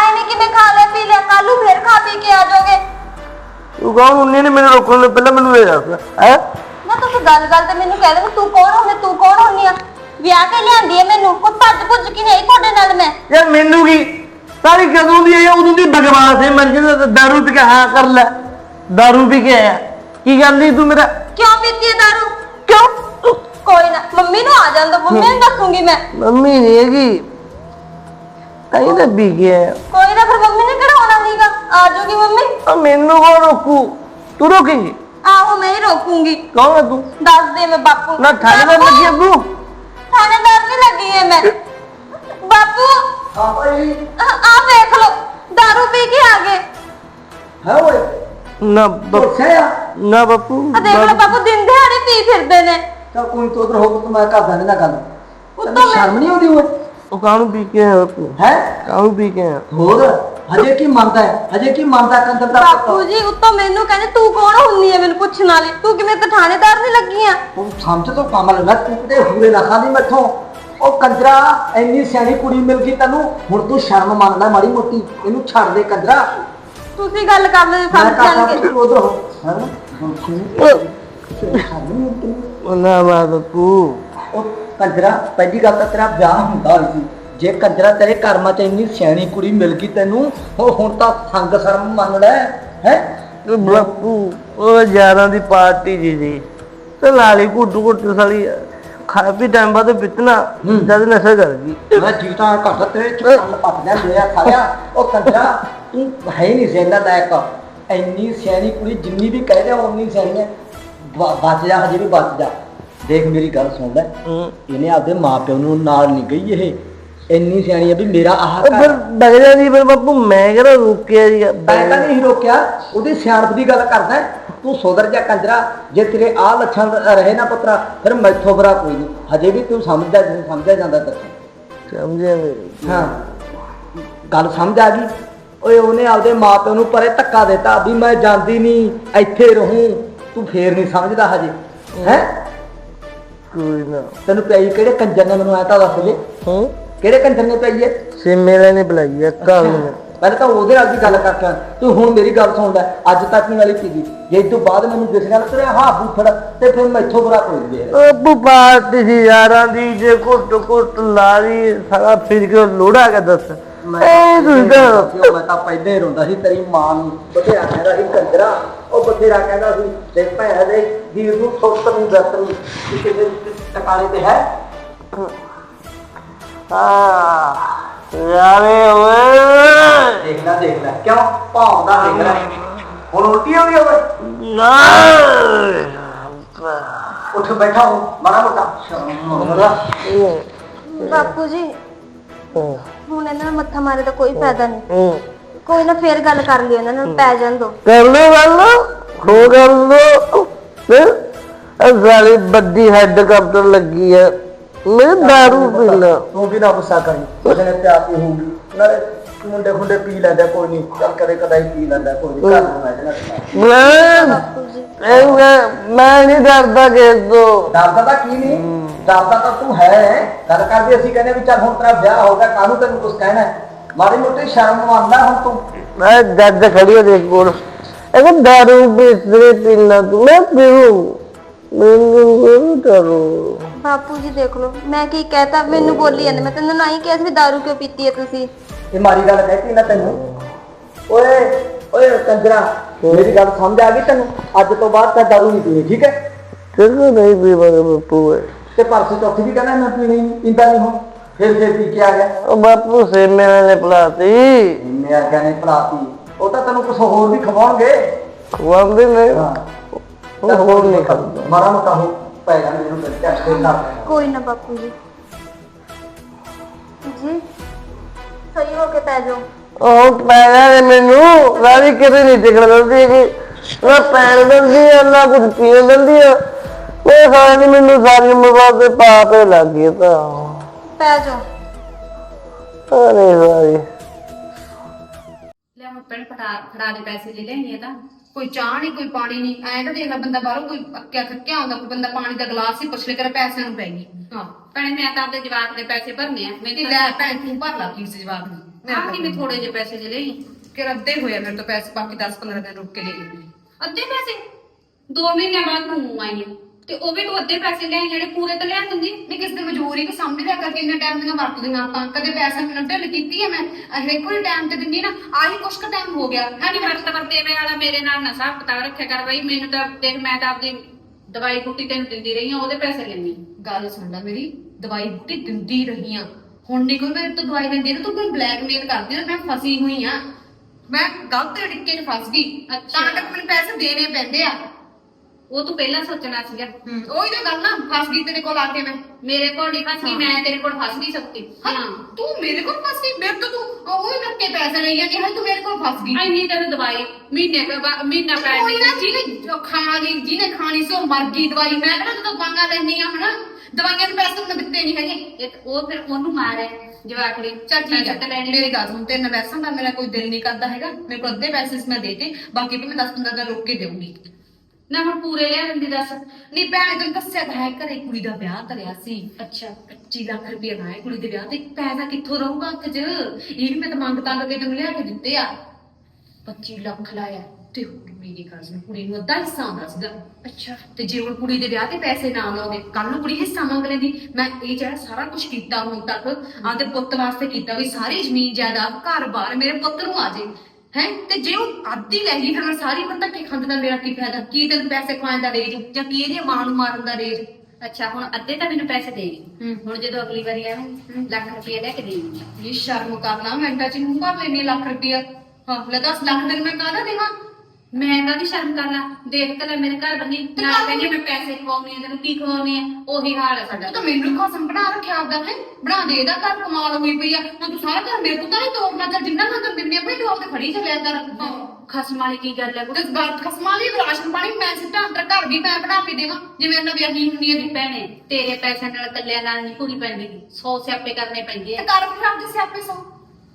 ਐਵੇਂ ਕਿਵੇਂ ਖਾ ਲਿਆ ਪੀ ਲਿਆ ਕੱਲੂ ਫੇਰ ਖਾ ਪੀ ਕੇ ਆ ਜਾਓਗੇ। ਤੂੰ ਕੌਣ ਹੁੰਨੀ ਨੇ ਮੈਨੂੰ ਰੋਕਣ ਨੂੰ ਪਹਿਲਾਂ ਮੈਨੂੰ ਇਹ ਦੱਸ। ਹੈ? ਨਾ ਤੁਸੀਂ ਗੱਲ ਗੱਲ ਤੇ ਮੈਨੂੰ ਕਹਿ ਦੇ ਤੂੰ ਕੌਣ ਹੁੰਦੀ ਤੂੰ ਕੌਣ ਹੁੰਦੀ ਆ? ਵਿਆਹ ਕੇ ਲਿਆਂਦੀ ਐ ਮੈਨੂੰ ਕੋਈ ਭੱਜ ਭੁੱਜ ਕੇ ਨਹੀਂ ਤੁਹਾਡੇ ਨਾਲ ਮੈਂ? ਯਾਰ ਮੈਨੂੰ ਕੀ? ਸਾਰੀ ਕਦੋਂ ਦੀ ਆਈ ਉਦੋਂ ਦੀ ਬਕਵਾਸ ਹੈ ਮਰ ਜਾਂਦਾ ਦਾਰੂ ਪੀ ਕੇ ਹਾਂ ਕਰ ਲੈ। ਦਾਰੂ ਪੀ ਕੇ ਆਇਆ। ਕੀ ਗੱਲ ਨਹੀਂ ਤੂੰ ਮੇਰਾ? ਕਿਉਂ ਪੀਤੀ ਐ ਦਾਰੂ? ਕਿਉਂ? ਕੋਈ ਨਾ ਮੰਮੀ ਨੂੰ ਆ ਜਾਣ ਦੋ ਮੰਮੀ ਨੂੰ ਦੱਸੂਗੀ ਮੈਂ। ਮੰਮੀ ਨਹੀਂ ਹੈਗੀ। ਕਹੀਂ ਤਾਂ ਪੀ ਕੇ ਆਇਆ। ਕੋਈ ਨਾ ਫਿਰ ਮੰਮੀ ਨੇ ਕਿਹੜਾ ਆਉਣਾ ਸੀਗਾ? ਆ ਜਾਊਗੀ ਮੰਮੀ। ਆ ਮੈਨੂੰ ਕੌਣ ਰੋਕੂ? ਤੂੰ ਰੋਕੇਂਗੀ? ਆਹੋ ਮੈਂ ਹੀ ਰੋਕੂੰਗੀ। ਕੌਣ ਹੈ ਤੂੰ? ਦੱਸ ਦੇ ਮੈਂ ਬਾਪੂ। ਨਾ ਥਾਣੇਦਾਰ ਬਾਪੂ, ਲੱਗੀ ਅੱਗੂ ਥਾਣੇਦਾਰ ਨਹੀਂ ਲੱਗੀ ਐ ਮੈਂ। ਬਾਪੂ। ਹਾਂ ਭਾਈ। ਆ ਵੇਖ ਲੋ दारू ਪੀ ਕੇ ਆ ਗਏ। ਹੈ ਓਏ। ਨਾ ਬ- ਪੁੱਛਿਆ ਨਾ ਬਾਪੂ ਆ ਦੇਖ ਲੋ ਬਾਪੂ ਦਿਨ ਦਿਹਾੜੇ ਪੀ ਫਿਰਦੇ ਨੇ। ਚਲ ਕੋਈ ਤੋਂ ਉਧਰ ਹੋ ਤੂੰ ਮੈਂ ਕਰਦਾ ਨਹੀਂ ਨਾ ਗੱਲ। ਉੱਤੋਂ ਮੈਂ- ਸ਼ਰਮ ਨਹੀਂ ਆਉਂਦੀ ਓਏ? ਉਹ ਕਾਹਨੂੰ ਪੀ ਕੇ ਆਇਆ ਬਾਪੂ ਹੈ? ਕਾਹਨੂੰ ਪੀ ਕੇ ਆਇਆ? ਹੋਰ? ਹਜੇ ਕੀ ਮੰਨਦਾ ਹੈ? ਹਜੇ ਕੀ ਮੰਨਦਾ ਕੰਦਰ ਦਾ ਬਾਪੂ ਪੁੱਤ ਜੀ ਉੱਤੋਂ ਮੈਨੂੰ ਕਹਿੰਦੇ ਤੂੰ ਕੌਣ ਹੁੰਨੀ ਐ ਮੈਨੂੰ ਪੁੱਛਣ ਵਾਲੀ? ਤੂੰ ਕਿਵੇਂ ਤੇ ਥਾਣੇਦਾਰ ਨਹੀਂ ਲੱਗੀ ਆ? ਤੂੰ ਸਮਝ ਤੋਂ ਕੰਮ ਲੈਣਾ ਤੂੰ ਕਿਤੇ ਹੂਰੇ ਨਾ ਖਾਦੀ ਮੈਥੋਂ। ਉਹ ਕੰਜਰਾ ਇੰਨੀ ਸਿਆਣੀ ਕੁੜੀ ਮਿਲ ਗਈ ਤੈਨੂੰ ਹੁਣ ਤੂੰ ਸ਼ਰਮ ਮੰਨ ਲੈ ਮਾੜੀ ਮੋਟੀ ਇਹਨੂੰ ਛੱਡ ਦੇ ਕੰਜਰਾ ਤੁਸੀਂ ਗੱਲ ਕਰ ਲੈ ਮੈਂ ਸਮਝ ਕਹਾਂ ਜਾਣਗੇ। ਤੂੰ ਉਧਰ ਹੋ। ਹਾਂ? ਸ਼ਰਮ ਨਹੀਂ ਆਉਂਦੀ? ਉਹ ਨਾ ਬਾਪੂ ਉਹ ਕੰਜਰਾ ਪਹਿਲੀ ਗੱਲ ਤਾਂ ਤੇਰਾ ਵਿਆਹ ਹੁੰਦਾ ਸੀ। ਜੇ ਕੰਜਰਾ ਤੇਰੇ ਕਰਮਾਂ 'ਚ ਇੰਨੀ ਸਿਆਣੀ ਕੁੜੀ ਮਿਲ ਗਈ ਤੈਨੂੰ ਉਹ ਹੁਣ ਤਾਂ ਸੰਗ ਸ਼ਰਮ ਮੰਨ ਲੈ ਹੈ? ਬਾਪੂ ਉਹ ਯਾਰਾਂ ਦੀ ਪਾਰਟੀ ਜੀ ਜੀ ਤੇ ਲਾਲੀ ਘੁੱਟ ਘੁੱਟ ਸਾਲੀ ਖਾ ਵੀ ਟਾਈਮ ਬਾਅਦ ਪਿੱਤਨਾ ਹੂੰ। ਜਦ ਨਸ਼ਾ ਕਰ ਗਈ। ਮੈਂ ਜੀਤਾ ਘੱਟ ਤੇਰੇ ਚੁੱਕਣ ਪੱਟ ਲਿਆ ਲਿਆ ਖਾਇਆ ਉਹ ਕੰਜਰਾ ਤੂੰ ਹੈ ਨਹੀਂ ਜ਼ਿੰਦਾ ਲਾਇਕ। ਇੰਨੀ ਸਿਆਣੀ ਕੁੜੀ ਜਿੰਨੀ ਵੀ ਕਹਿ ਰਿਹਾ ਉਨੀ ਸਿਆਣੀ ਹੈ। ਬਚ ਜਾ ਹਜੇ ਵੀ ਬਚ ਜਾ। ਦੇਖ ਮੇਰੀ ਗੱਲ ਸੁਣ ਲੈ। ਇਹਨੇ ਆਪਦੇ ਮਾਪਿਆਂ ਨੂੰ ਨਾਲ ਨਹੀਂ ਗਈ ਇਹ। ਇੰਨੀ ਸਿਆਣੀ ਹੈ ਵੀ ਮੇਰਾ ਆਹ ਉਹ ਫਿਰ ਡਗ ਜਾਂਦੀ ਫਿਰ ਬਾਪੂ ਮੈਂ ਕਿਹੜਾ ਰੁਕਿਆ ਜੀ? ਮੈਂ ਤਾਂ ਨਹੀਂ ਰੋਕਿਆ। ਉਹਦੀ ਸਿਆਣਪ ਦੀ ਗੱਲ ਕਰਦਾ। ਤੂੰ ਸੁਧਰ ਜਾ ਕੰਜਰਾ ਜੇ ਤੇਰੇ ਆ ਲੱਛਣ ਰਹੇ ਨਾ ਪੁੱਤਰਾ ਫਿਰ ਮੈਥੋਂ ਬਰਾ ਕੋਈ ਨਹੀਂ। ਹਜੇ ਵੀ ਤੂੰ ਸਮਝਦਾ ਸਮਝਿਆ ਜਾਂਦਾ ਤੇਰੇ ਸਮਝਿਆ ਮੇਰੀ ਹਾਂ। ਗੱਲ ਸਮਝ ਆ ਗਈ। ਓਏ ਉਹਨੇ ਆਪਦੇ ਮਾਪਿਆਂ ਨੂੰ ਪਰੇ ਧੱਕਾ ਦਿੱਤਾ ਵੀ ਮੈਂ ਜਾਂਦੀ ਨਹੀਂ ਇੱਥੇ ਰਹੂੰ। ਤੂੰ ਫੇਰ ਨਹੀਂ ਸਮਝਦਾ ਹਜੇ। ਹੈ? ਕੋਈ ਨਾ। ਤੈਨੂੰ ਪਿਆਈ ਕਿਹੜੇ ਕੰਜਰ ਨੇ ਮੈਨੂੰ ਐ ਤਾਂ ਦੱਸ ਦੇ। ਹੂੰ? ਕਿਹੜੇ ਕੰਜਰ ਨੇ ਪਈ ਏ ਸੇ ਮੇਰੇ ਨੇ ਬੁਲਾਈ ਆ ਕੱਲ ਨੂੰ ਪਹਿਲਾਂ ਤਾਂ ਉਹਦੇ ਨਾਲ ਵੀ ਗੱਲ ਕਰਦਾ ਤੂੰ। ਹੁਣ ਮੇਰੀ ਗੱਲ ਸੁਣ ਲੈ ਅੱਜ ਤੱਕ ਨਹੀਂ ਵਾਲੀ ਪੀਗੀ ਜੇ ਇਸ ਤੋਂ ਬਾਅਦ ਮੈਨੂੰ ਦਿਸ ਨਾ ਤੇਰੇ ਹਾਂ ਬੂਥੜ ਤੇ ਫਿਰ ਮੈਥੋਂ ਬੁਰਾ ਕੋਈ ਦੇ ਉਹ ਬੂ ਪਾਰਟੀ ਸੀ ਯਾਰਾਂ ਦੀ ਜੇ ਘੁੱਟ ਘੁੱਟ ਲਾਰੀ ਸਾਰਾ ਫਿਰ ਕੇ ਲੋੜਾ ਕੇ ਦੱਸ? ਇਹ ਮੈਂ ਤਾਂ ਪਹਿਲੇ ਹੀ ਰੋਂਦਾ ਸੀ ਤੇਰੀ ਮਾਂ ਨੂੰ। ਬਥੇਰਾ ਕਹਿੰਦਾ ਸੀ ਕੰਜਰਾ ਉਹ ਬਥੇਰਾ ਕਹਿੰਦਾ ਸੀ ਤੇ ਭੈਣ ਦੇ ਵੀਰ ਨੂੰ ਸੁੱਤ ਨੂੰ ਦੱਸ ਨੂੰ ਕਿਸੇ ਦੇ ਟਕਾਲੇ ਤੇ ਹੈ। ਆ ਯਾਰੇ ਓਏ। ਦੇਖ ਲੈ ਦੇਖ ਲੈ ਕਿਉਂ ਭਾਉਂਦਾ ਦੇਖ ਲੈ। ਹੁਣ ਉਲਟੀ ਆਉਂਦੀ ਹੋਵੇ ਨਾ। ਉੱਠ ਬੈਠਾ ਹੋ ਮਾੜਾ ਮੋਟਾ। ਬਾਪੂ ਜੀ ਹੂੰ। ਹੁਣ ਇਹਨਾਂ ਨੂੰ ਮੱਥਾ ਮਾਰੇ ਦਾ ਕੋਈ ਫਾਇਦਾ ਨਹੀਂ। ਹੂੰ। ਕੋਈ ਨਾ ਫੇਰ ਗੱਲ ਕਰ ਲਿਓ ਇਹਨਾਂ ਨੂੰ ਪੈ ਜਾਣ ਦੋ। ਕਰ ਲੋ ਗੱਲ ਹੋ ਕਰ ਲੋ ਫਿਰ ਇਹ ਸਾਲੀ ਵੱਡੀ ਹੈਡਕਾਪਟਰ ਲੱਗੀ ਹੈ ਮੈਂ ਦਾਰੂ ਪੀਣਾ ਤੂੰ ਵੀ ਨਾ ਗੁੱਸਾ ਕਰੀ? ਉਹਦੇ ਨੇ ਤੇ ਆਪੀ ਹੋਊਗੀ। ਨਾਲੇ ਮੁੰਡੇ ਖੁੰਡੇ ਪੀ ਲੈਂਦਾ ਕੋਈ ਨਹੀਂ। ਚੱਲ ਕਦੇ ਕਦਾਈ ਪੀ ਲੈਂਦਾ ਕੋਈ ਨਹੀਂ। ਘਰ ਨੂੰ ਮੈਂ ਨਾਲ ਮੈਂ ਇਹ ਮੈਂ- ਮੈਂ ਨਹੀਂ ਡਰਦਾ ਕਿਸ ਤੋਂ। ਡਰਦਾ ਤਾਂ ਕੀ ਨਹੀਂ? ਡਰਦਾ ਤਾਂ ਤੂੰ ਹੈ। ਗੱਲ ਕਰਦੇ ਅਸੀਂ ਕਹਿੰਦੇ ਵੀ ਚੱਲ ਹੁਣ ਤੇਰਾ ਵਿਆਹ ਹੋ ਗਿਆ ਕਾਹਨੂੰ ਤੈਨੂੰ ਕੁਝ ਕਹਿਣਾ ਹੈ? ਮਾੜੀ ਮੋਟੀ ਸ਼ਰਮ ਮੰਨਦਾ ਹੁਣ ਤੂੰ। ਮੈਂ ਜੱਜ ਖੜੀ ਹੋ ਦੇਖ ਕੋਲ। ਇਹ ਕਹਿੰਦਾ ਦਾਰੂ ਪੀਸਰੇ ਪੀਣਾ ਤੂੰ। ਮੈਂ ਪੀਊ। ਮੈਨੂੰ ਕਰੋ? ਬਾਪੂ ਜੀ ਦੇਖ ਲਓ ਮੈਂ ਕੀ ਕਹਿਤਾ? ਮੈਨੂੰ ਬੋਲੀ ਜਾਂਦੇ। ਮੈਂ ਤੈਨੂੰ ਨਹੀਂ ਕਿਹਾ ਸੀ ਵੀ दारू ਕਿਉਂ ਪੀਤੀ ਹੈ ਤੁਸੀਂ। ਇਹ ਮਾੜੀ ਗੱਲ ਕਹਿਤੀ ਨਾ ਤੈਨੂੰ। ਓਏ ਓਏ ਕੰਜਰਾ ਮੇਰੀ ਗੱਲ ਸਮਝ ਆ ਗਈ ਤੈਨੂੰ? ਅੱਜ ਤੋਂ ਬਾਅਦ ਤਾਂ ਦਾਰੂ ਨਹੀਂ ਪੀਣੀ ਠੀਕ ਹੈ? ਕਿਉਂ ਨਹੀਂ ਪੀਵਾਂਗੇ ਬਾਪੂ ਤੇ ਪਰਸੋਂ ਚੌਥੀ ਵੀ ਕਹਿੰਦਾ ਮੈਂ ਪੀਣੀ ਨਹੀਂ ਪੀਂਦਾ ਨਹੀਂ ਹੁਣ। ਫਿਰ ਫਿਰ ਪੀ ਕੇ ਆ ਗਿਆ? ਉਹ ਬਾਪੂ ਸੇ ਮੇਰੇ ਨੇ ਪਲਾਤੀ ਇੰਨੇ ਆਗਿਆ ਨੇ ਪੜਾਤੀ ਉਹ ਤਾਂ ਤੈਨੂੰ ਕੁਝ ਹੋਰ ਵੀ ਖਵਾਉਣਗੇ? ਖਵਾਉਂਦੇ ਨੇ। ਹਾਂ। ਉਹ ਹੋਰ ਨਹੀਂ ਖਾਂਦਾ ਮਾੜਾ ਮੋਟਾ ਹੋ ਪੈ ਗਿਆ ਮੈਨੂੰ ਤੇ ਚੱਕ ਦੇ ਕੋਈ ਨਾ ਬਾਪੂ ਜੀ। ਜੀ। ਸਹੀ ਹੋ ਕੇ ਪੈ ਜਾਓ। ਉਹ ਪੈਣਾ ਨੇ ਮੈਨੂੰ। ਰਾਵੀ ਕਿਤੇ ਨਹੀਂ ਟਿਕਣ ਦਿੰਦੀ ਕਿ ਉਹ ਪੈਣ ਦਿੰਦੀ ਆ ਨਾ ਕੁਝ ਪੀਣ ਦਿੰਦੀ ਆ। ਉਹ ਸਾਰੀ ਮੈਨੂੰ ਸਾਰੀ ਉਮਰ ਬਾਅਦ ਪਾਪੇ ਲੱਗ ਤਾਂ। ਪੈ ਜਾਓ ਅਰੇ ਸਾਰੀ ਲੈ ਹੁਣ ਪਿੰਡ ਫੜਾ ਫੜਾ ਦੇ ਪੈਸੇ ਲੈ ਲੈਣੀ ਆ ਤਾਂ। ਕੋਈ ਚਾਹ ਨਹੀਂ ਕੋਈ ਪਾਣੀ ਨਹੀਂ ਐਂ ਤਾਂ ਦੇਖ ਲੈ ਬੰਦਾ ਬਾਹਰੋਂ ਕੋਈ ਅੱਕਿਆ ਥੱਕਿਆ ਹੁੰਦਾ ਕੋਈ ਬੰਦਾ ਪਾਣੀ ਦਾ ਗਲਾਸ ਹੀ ਪੁੱਛ ਲੈ ਕਰ ਪੈਸਿਆਂ ਨੂੰ ਪੈ ਗਈ। ਹਾਂ। ਭੈਣੇ ਮੈਂ ਤਾਂ ਆਪਦੇ ਜਵਾਕ ਦੇ ਪੈਸੇ ਭਰਨੇ ਆ। ਤੇ ਲੈ ਭੈਣ ਤੂੰ ਭਰ ਲਾ ਫੀਸ ਜਵਾਬ ਨੂੰ। ਆਹ ਕਿਵੇਂ ਥੋੜੇ ਜਿਹੇ ਪੈਸੇ ਜੇ ਲਈ। ਕਿ ਅੱਧੇ ਹੋਇਆ ਮੇਰੇ ਤੋਂ ਪੈਸੇ ਬਾਕੀ 10 15 ਦਿਨ ਰੁਕ ਕੇ ਲੈ ਲਈ ਅੱਧੇ ਪੈਸੇ? 2 ਮਹੀਨਿਆਂ ਬਾਅਦ ਨੂੰ ਆਈ ਆ। ਤੇ ਉਹ ਵੀ ਤੂੰ ਅੱਧੇ ਪੈਸੇ ਲੈ ਜਿਹੜੇ ਪੂਰੇ ਤਾਂ ਲਿਆ ਦਿੰਦੀ ਨਹੀਂ ਕਿਸੇ ਦੀ ਮਜਬੂਰੀ ਕੋ ਸਾਹਮਣੇ ਲਿਆ ਕਰਕੇ ਇੰਨੇ ਟਾਈਮ ਦੀਆਂ ਵਰਤਦੀਆਂ ਆਪਾਂ। ਕਦੇ ਪੈਸਾ ਮੈਨੂੰ ਢਿੱਲ ਕੀਤੀ ਹੈ ਮੈਂ ਹਰੇਕ ਕੋਈ ਟਾਈਮ ਤੇ ਦਿੰਦੀ ਨਾ ਆਹੀ ਕੁਛ ਕੁ ਟਾਈਮ ਹੋ ਗਿਆ। ਹਾਂ ਨਹੀਂ ਵਰਤ ਵਰਤੇਵੇਂ ਵਾਲਾ ਮੇਰੇ ਨਾਲ ਨਾ ਹਿਸਾਬ ਕਿਤਾਬ ਰੱਖਿਆ ਕਰ ਬਈ ਮੈਨੂੰ ਤਾਂ ਦੇਖ ਮੈਂ ਤਾਂ ਆਪਦੀ ਦਵਾਈ ਬੂਟੀ ਤੈਨੂੰ ਦਿੰਦੀ ਰਹੀ ਆ ਉਹਦੇ ਪੈਸੇ ਲੈਣੀ ਗੱਲ ਸੁਣ ਲੈ ਮੇਰੀ ਦਵਾਈ ਬੂਟੀ ਦਿੰਦੀ ਰਹੀਆਂ ਹੁਣ ਨਹੀਂ ਕੋਈ ਮੇਰੇ ਤੋਂ ਦਵਾਈ ਲੈਂਦੀ ਨਾ ਤੂੰ ਕੋਈ ਬਲੈਕਮੇਲ ਕਰਦੀ ਨਾ ਮੈਂ ਫਸੀ ਹੋਈ ਆ। ਮੈਂ ਗਲਤ ਤਰੀਕੇ 'ਚ ਫਸ ਗਈ। ਤਾਂ ਕਰਕੇ ਮੈਨੂੰ ਪੈਸੇ ਦੇਣੇ ਪੈਂਦੇ ਆ। ਉਹ ਤੂੰ ਪਹਿਲਾਂ ਸੋਚਣਾ ਸੀਗਾ। ਹਮ, ਉਹੀ ਤਾਂ ਗੱਲ ਨਾ ਫਸ ਗਈ ਤੇਰੇ ਕੋਲ ਆ ਕੇ ਮੈਂ। ਮੇਰੇ ਕੋਲ ਨਹੀਂ ਫਸ ਗਈ ਮੈਂ ਤੇਰੇ ਕੋਲ ਫਸ ਨਹੀਂ ਸਕਦੀ ਹਾਂ। ਤੂੰ ਮੇਰੇ ਕੋਲ ਫਸ ਗਈ ਮੇਰੇ ਤੋਂ ਤੂੰ ਉਹ ਹੀ ਕਰਕੇ ਪੈਸੇ ਲਈ ਜਾਂਦੀ ਹੈ ਤੂੰ ਮੇਰੇ ਕੋਲ ਫਸ ਗਈ ਐਨੀ ਤੈਨੂੰ ਦਵਾਈ ਮਹੀਨੇ ਕੁ ਮਹੀਨਾ ਪੈਣ ਕੋਈ ਨਾ ਦੀ ਜਿਹਨੇ ਖਾ ਲਈ ਜਿਹਨੇ ਖਾਣੀ ਸੀ ਮਰ ਗਈ ਦਵਾਈ। ਮੈਂ ਕਿਹੜਾ ਜਦੋਂ ਬਾਂਗਾ ਲੈਣੀ ਆ ਹਨਾ ਦਵਾਈਆਂ ਦੇ ਪੈਸੇ ਮੈਂ ਦਿੱਤੇ ਨਹੀਂ ਹੈਗੇ। ਇਹ- ਉਹ ਫਿਰ ਉਹਨੂੰ ਮਾਰੇ ਜਵਾਕੜੀ। ਚੱਲ ਠੀਕ ਪੈਸੇ ਤਾਂ ਹੈ ਲੈਣੇ ਮੇਰੀ ਗੱਲ ਸੁਣ ਤੇ ਇਨਵੈਸਟਮੈਂਟ ਦਾ ਮੇਰਾ ਕੋਈ ਦਿਲ ਨਹੀਂ ਕਰਦਾ ਹੈਗਾ। ਮੇਰੇ ਕੋਲ ਅੱਧੇ ਪੈਸੇ ਮੈਂ ਦੇਤੇ ਬਾਕੀ ਵੀ ਮੈਂ 10 15 ਦਿਨ ਰੁਕ ਕੇ ਦੇਵਾਂਗੀ ਨਾ ਹੁਣ ਪੂਰੇ ਲਿਆ ਦਿੰਦੀ ਦੱਸ। ਨਹੀਂ ਭੈਣ ਤੈਨੂੰ ਦੱਸਿਆ ਤਾਂ ਹੈ ਘਰੇ ਕੁੜੀ ਦਾ ਵਿਆਹ ਧਰਿਆ ਸੀ। ਅੱਛਾ। 25 ਲੱਖ ਰੁਪਏ ਲਾਏ ਕੁੜੀ ਦੇ ਵਿਆਹ ਤੇ। ਪੈਸਾ ਕਿੱਥੋਂ ਰਹੂਗਾ ਹੱਥ 'ਚ? ਇਹ ਵੀ ਮੈਂ ਤਾਂ ਮੰਗ ਤੰਗ ਕੇ ਤੈਨੂੰ ਲਿਆ ਕੇ ਦਿੱਤੇ ਆ। 25 ਲੱਖ ਲਾਇਆ। ਤੇ ਹੁਣ ਮੇਰੀ ਗੱਲ ਸੁਣ ਕੁੜੀ ਨੂੰ ਅੱਧਾ ਹਿੱਸਾ ਆਉਂਦਾ ਸੀਗਾ। ਅੱਛਾ। ਤੇ ਜੇ ਹੁਣ ਕੁੜੀ ਦੇ ਵਿਆਹ ਤੇ ਪੈਸੇ ਨਾ ਲਾਉਂਦੇ ਕੱਲ ਨੂੰ ਕੁੜੀ ਹਿੱਸਾ ਮੰਗ ਲੈਂਦੀ। ਮੈਂ ਇਹ ਜਿਹੜਾ ਸਾਰਾ ਕੁਝ ਕੀਤਾ ਹੁਣ ਤੱਕ ਆਦੇ ਪੁੱਤ ਵਾਸਤੇ ਕੀਤਾ ਵੀ ਸਾਰੀ ਜ਼ਮੀਨ ਜਾਇਦਾਦ ਘਰ-ਬਾਰ ਮੇਰੇ ਪੁੱਤ ਨੂੰ ਆ ਜੇ। ਹੈ? ਤੇ ਜੇ ਉਹ ਆਦੀ ਲੈ ਗਈ ਫਿਰ ਸਾਰੀ ਪਤਾ ਕਿ ਖੰਡ ਦਾ ਮੇਰਾ ਕੀ ਫਾਇਦਾ? ਕੀ ਤੈਨੂੰ ਪੈਸੇ ਖਵਾਉਣ ਦਾ ਰੇਜ? ਜਾਂ ਕੀ ਇਹਦੀ ਮਾਂ ਨੂੰ ਮਾਰਨ ਦਾ ਰੇਜ? ਅੱਛਾ ਹੁਣ ਅੱਧੇ ਤਾਂ ਮੈਨੂੰ ਪੈਸੇ ਦੇ ਹੂੰ। ਹੁਣ ਜਦੋਂ ਅਗਲੀ ਵਾਰੀ ਆਵੇਂ ਲੱਖ ਰੁਪਏ ਲੈ ਕੇ ਦੇਣੀ ਇਹ ਸ਼ਰਮ ਕਰਨਾ ਮਿੰਟਾਂ ਚ ਮੂੰਹ ਭਰ ਲੈਣੀ ਲੱਖ ਰੁਪਇਆ ਹਾਂ ਲੈ 10 ਲੱਖ ਦਿਨ ਮੈਂ ਕਾਹਦਾ ਦੇਵਾਂ? ਮੈਂ ਕਾਹਦੀ ਸ਼ਰਮ ਕਰ ਲਾ। ਦੇਖ ਤਾਂ ਲੈ ਮੇਰੇ ਘਰ ਬੰਨੀ। ਤੇ ਨਾ ਕਹਿੰਦੀ ਮੈਂ ਪੈਸੇ ਖਵਾਉਣੀ ਆ ਤੈਨੂੰ ਕੀ ਖਵਾਉਣੀ ਆ ਉਹੀ ਹਾਲ ਹੈ ਸਾਡਾ। ਤੂੰ ਤਾਂ ਮੈਨੂੰ ਖਸਮ ਬਣਾ ਰੱਖਿਆ ਆਪਦਾ ਹੈ? ਬਣਾ ਦੇ ਇਹਦਾ ਘਰ ਕਮਾਲ ਹੋਈ ਪਈ ਆ। ਹੁਣ ਤੂੰ ਸਾਰਾ ਘਰ ਮੇਰੇ ਤੋਂ ਤਾਂ ਨਹੀਂ ਤੋੜਨਾ ਚੱਲ ਜਿੰਨਾ ਨਾ ਤੈਨੂੰ ਦਿੰਦੀ ਆ ਭਾਈ ਤੂੰ ਆਪਦੇ ਫੜੀ ਚੱਲਿਆ ਕਰ। ਖਸਮ ਵਾਲੀ ਕੀ ਗੱਲ ਹੈ ਤੇ ਗੱਲ ਖਸਮਾਂ ਲਈ ਰਾਸ਼ਨ ਪਾਣੀ ਮੈਂ ਸਿੱਧਾ ਅੰਦਰ ਘਰ ਵੀ ਮੈਂ ਬਣਾ ਕੇ ਦੇਵਾਂ। ਜਿਵੇਂ ਉਹਨਾਂ ਵਿਆਹੀ ਹੁੰਦੀ ਹੈ ਨਹੀਂ ਭੈਣੇ ਤੇਰੇ ਪੈਸੇ ਨਾਲ ਕੱਲਿਆਂ ਨਾਲ ਨਹੀਂ ਪੂਰੀ ਪੈਂਦੀ ਸੌ ਸਿਆਪੇ ਕਰਨੇ ਪੈਂਦੇ ਤੇ ਆ ਕਰ ਫਿਰ ਆਪਦੇ ਸਿਆਪੇ ਸੋ।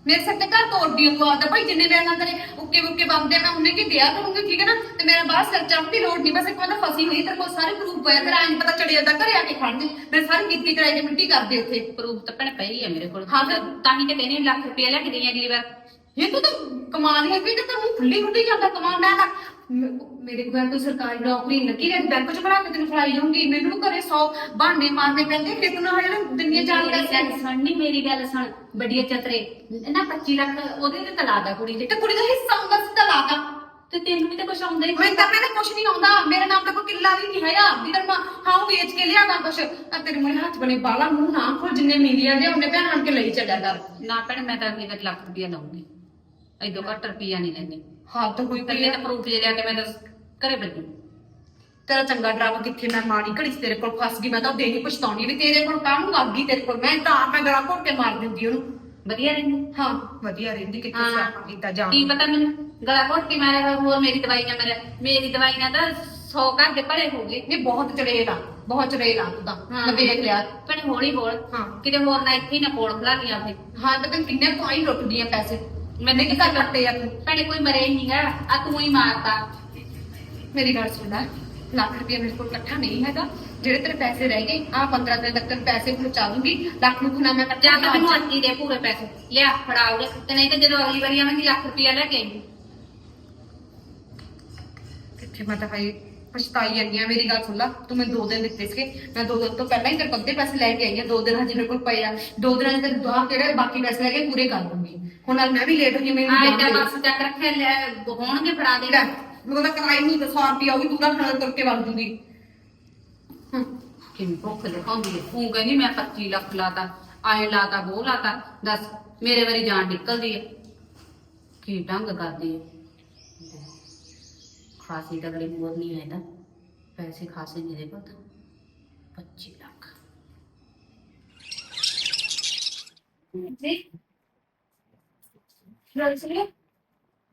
ਮੇਰੇ ਸਿਰ ਤੇ ਘਰ ਤੋੜਦੀ ਆ ਤੂੰ ਆਪਦਾ ਭਾਈ ਜਿੰਨੇ ਮੇਰੇ ਨਾਲ ਤੇਰੇ ਉੱਕੇ ਉੱਕੇ ਬੰਦੇ ਮੈਂ ਉਹਨੇ ਕੀ ਦਿਆ ਕਰੂੰਗੀ ਠੀਕ ਹੈ ਨਾ? ਤੇ ਮੇਰਾ ਬਾਹਰ ਸਿਰ ਚੜ੍ਹਨ ਦੀ ਲੋੜ ਨਹੀਂ ਬਸ ਇੱਕ ਵਾਰ ਤਾਂ ਫਸੀ ਹੋਈ ਤੇਰੇ ਕੋਲ ਸਾਰੇ ਪ੍ਰੂਫ ਪਿਆ ਤੇਰਾ ਐਂ ਪਤਾ ਚੜੀ ਜਾਂਦਾ ਘਰੇ ਆ ਕੇ ਖੜ ਜੇ। ਮੈਂ ਸਾਰੀ ਕੀਤੀ ਕਰਾਈ ਦੀ ਮਿੱਟੀ ਕਰਦੇ ਉੱਥੇ। ਪ੍ਰੂਫ ਤਾਂ ਭੈਣੇ ਪਈ ਹੈ ਮੇਰੇ ਕੋਲ। ਹਾਂ ਫਿਰ? ਤਾਂ ਹੀ ਤੇ ਕਹਿੰਦੀ ਲੱਖ ਰੁਪਏ ਲੈ ਕੇ ਦੇਣੀ ਅਗਲੀ ਵਾਰ। ਇਹ ਤੂੰ ਤਾਂ ਕਮਾਲ ਹੈ ਵੀ ਤੇ ਤੈਨੂੰ ਖੁੱਲੀ ਖੁੱਲੀ ਜਾਂਦਾ ਕਮਾਲ ਮੈਂ ਤਾਂ ਮ- ਮੇਰੇ ਕੋਲ ਕੋਈ ਸਰਕਾਰੀ ਨੌਕਰੀ ਲੱਗੀ ਹੈ ਬੈਂਕ ਚ ਬਣਾ ਕੇ ਤੈਨੂੰ ਫੜਾਈ ਜਾਊਂਗੀ। ਮੈਨੂੰ ਘਰੇ 100 ਬਹਾਨੇ ਮਾਰਨੇ ਪੈਂਦੇ ਫਿਰ ਤੂੰ ਨਾ ਜਿਹੜੇ ਦੁਨੀਆ ਜਾਣ ਮੇਰੀ ਦਾ ਗੱਲ ਸੁਣ ਨੀ ਮੇਰੀ ਗੱਲ ਸੁਣ ਵੱਡੀਆਂ ਚਤਰੇ ਨਾ 25 ਲੱਖ ਉਹਦੇ ਤੇ ਤਲਾ ਦਾ ਕੁੜੀ ਦੇ ਤੇ ਕੁੜੀ ਦਾ ਹਿੱਸਾ ਹੁੰਦਾ ਸੀ ਤਾਂ। ਲਾਤਾ ਤੇ ਤੈਨੂੰ ਵੀ ਤਾਂ ਕੁਝ ਆਉਂਦਾ ਹੀ ਮੈਂ ਤਾਂ ਮੈਨੂੰ ਕੁਛ ਨਹੀਂ ਆਉਂਦਾ ਮੇਰੇ ਨਾਮ ਤੇ ਕੋਈ ਕਿੱਲਾ ਵੀ ਨਹੀਂ ਹੈਗਾ। ਵੀ ਤੇਰੇ ਮਾਂ ਹਾਂ ਉਹ ਵੇਚ ਕੇ ਲਿਆਦਾ ਕੁਛ। ਆ ਤੇਰੇ ਮੂੰਹ ਹੱਥ ਬਣੇ ਬਾਲਾ ਮੂੰਹ ਨਾ ਖੋਲ ਜਿੰਨੇ ਮਿਲੀਆਂ ਦੇ ਉਹਨੇ ਭੈਣ ਆਣ ਕੇ ਲਈ ਚੱਲਿਆ ਕਰ। ਨਾ ਭੈਣੇ ਮੈਂ ਤਾਂ ਵਾਰ ਲੱਖ ਰੁਪਏ ਲਾਉਂਗੀ ਐਦੋਂ ਘੱਟ ਰੁਪਿਆ ਨਹੀਂ ਲੈਂਦੀ। ਹੱਥ ਕੋਈ ਕੱਲੇ ਤਾਂ ਪ੍ਰੂਫ ਜੇ ਲਿਆ ਕੇ ਮੈਂ ਤਾਂ ਘਰੇ ਬੱਜੂ ਤੇਰਾ ਚੰਗਾ ਡਰਾਵਾ ਕਿੱਥੇ ਮੈਂ ਮਾੜੀ ਘੜੀ 'ਚ ਤੇਰੇ ਕੋਲ ਫਸ ਗਈ ਮੈਂ ਤਾਂ ਉਹਦੇ ਹੀ ਪਛਤਾਉਣੀ ਵੀ ਤੇਰੇ ਕੋਲ ਕਾਹਨੂੰ ਲੱਗ ਗਈ ਤੇਰੇ ਕੋਲ? ਮੈਂ ਤਾਂ ਆਪ ਮੈਂ ਗਲਾ ਘੋਟ ਕੇ ਮਾਰ ਦਿੰਦੀ ਉਹਨੂੰ। ਵਧੀਆ ਰਹਿੰਦੀ? ਹਾਂ ਵਧੀਆ ਰਹਿੰਦੀ ਕਿੱਥੇ ਹਾਂ। ਸਿਆਪਾ ਕੀਤਾ ਜਾਣ ਕੀ ਪਤਾ ਮੈਨੂੰ? ਗਲਾ ਘੋਟ ਕੇ ਮਾਰਿਆ ਹੋਰ ਮੇਰੀ ਦਵਾਈ ਨਾ ਮੇਰੇ ਮੇਰੀ ਦਵਾਈ ਨਾਲ ਤਾਂ 100 ਘਰ ਦੇ ਭਲੇ ਹੋ ਗਏ। ਨਹੀਂ ਬਹੁਤ ਚੜੇਲ ਆ ਬਹੁਤ ਚੜੇਲ ਆ ਤੂੰ ਤਾਂ। ਮੈਂ ਵੇਖ ਲਿਆ। ਭੈਣੇ ਹੌਲੀ ਬੋਲ ਹਾਂ। ਕਿਤੇ ਹੋਰ ਨਾ ਇੱਥੇ ਹੀ ਨਾ ਕੋਲ ਖਲਾ ਲੀਆਂ ਫੇ ਹਾਂ ਤੇ ਕਿੰਨੇ ਪਾਈ ਲੁੱਟਦੀਆਂ ਪੈਸੇ। ਮੈਨੇ ਕੀ ਕਰ ਕੱਟੇ ਆ ਤੂੰ ਭੈਣੇ ਕੋਈ ਮਰੇ ਹੀ ਨਹੀਂਗਾ ਆ ਤੂੰ ਹੀ ਮਾਰਤਾ ਮੇਰੀ ਗੱਲ ਸੁਣ ਲੈ ਲੱਖ ਰੁਪਏ ਮੇਰੇ ਕੋਲ ਇਕੱਠਾ ਨਹੀਂ ਹੈਗਾ ਜਿਹੜੇ ਤੇਰੇ ਪੈਸੇ ਰਹਿ ਗਏ ਆ 15 ਦਿਨ ਤੱਕ ਤੈਨੂੰ ਪੈਸੇ ਪਹੁੰਚਾ ਦੂੰਗੀ ਲੱਖ ਨੂੰ ਖੁਨਾ ਮੈਂ ਜਾਂ ਇਕੱਠਾ ਤਾਂ ਮੈਨੂੰ ਅੱਧੀ ਦੇ ਪੂਰੇ ਪੈਸੇ ਲਿਆ ਫੜਾ ਉਰੇ ਤੇ ਨਹੀਂ ਤੇ ਜਦੋਂ ਅਗਲੀ ਵਾਰੀ ਆਵਾਂਗੀ ਲੱਖ ਰੁਪਇਆ ਲੈ ਕੇ ਆਈ ਕਿੱਥੇ ਮੈਂ ਤਾਂ ਹਾਈ ਪਛਤਾਈ ਜਾਂਦੀ ਆ ਮੇਰੀ ਗੱਲ ਸੁਣ ਲੈ ਤੂੰ ਮੈਨੂੰ ਦੋ ਦਿਨ ਦਿੱਤੇ ਸੀਗੇ ਮੈਂ ਦੋ ਦਿਨ ਤੋਂ ਪਹਿਲਾਂ ਹੀ ਤੇਰੇ ਕੋਲ ਅੱਧੇ ਪੈਸੇ ਲੈ ਕੇ ਆਈ ਆ ਦੋ ਦਿਨ ਹਜੇ ਮੇਰੇ ਕੋਲ ਪਏ ਆ ਦੋ ਦਿਨਾਂ ਦੇ ਦੁਆ ਕਿਹੜੇ ਬਾਕੀ ਪੈਸੇ ਲੈ ਕੇ ਪੂਰੇ ਕਰ ਦੂੰਗੀ। ਹੁਣ ਨਾਲ ਮੈਂ ਵੀ ਲੇਟ ਹੋ ਗਈ ਮੈਨੂੰ ਇੱਦਾਂ ਦੇ। ਬਸ ਚੱਕ ਰੱਖਿਆ ਲੈ ਹੋਣਗੇ ਫੜਾ ਦੇ। ਮੈਨੂੰ ਤਾਂ ਕਰਾਈ ਨਹੀਂ 100 ਰੁਪਿਆ ਉਹ ਵੀ ਤੂੰ ਦਾ ਖਾਣਾ ਤੁਰ ਕੇ ਵਗ ਦੂੰਗੀ ਕਿੰਨੀ ਭੁੱਖ ਲਗਾਉਂਦੀ ਹੈ ਤੂੰ ਕਹਿੰਦੀ ਮੈਂ 25 ਲੱਖ ਲਾਤਾ ਆਏ ਲਾਤਾ ਉਹ ਲਾਤਾ ਦੱਸ ਮੇਰੇ ਵਾਰੀ ਜਾਨ ਨਿਕਲਦੀ ਹੈ ਕੀ ਢੰਗ ਕਰਦੀ ਹੈ ਖਾਸੀ ਤਗੜੀ ਮੋਰ ਨਹੀਂ ਹੈ ਨਾ ਪੈਸੇ ਖਾਸੇ ਨਹੀਂ ਦੇ ਪਤਾ 25 ਲੱਖ जी रोल सुनिए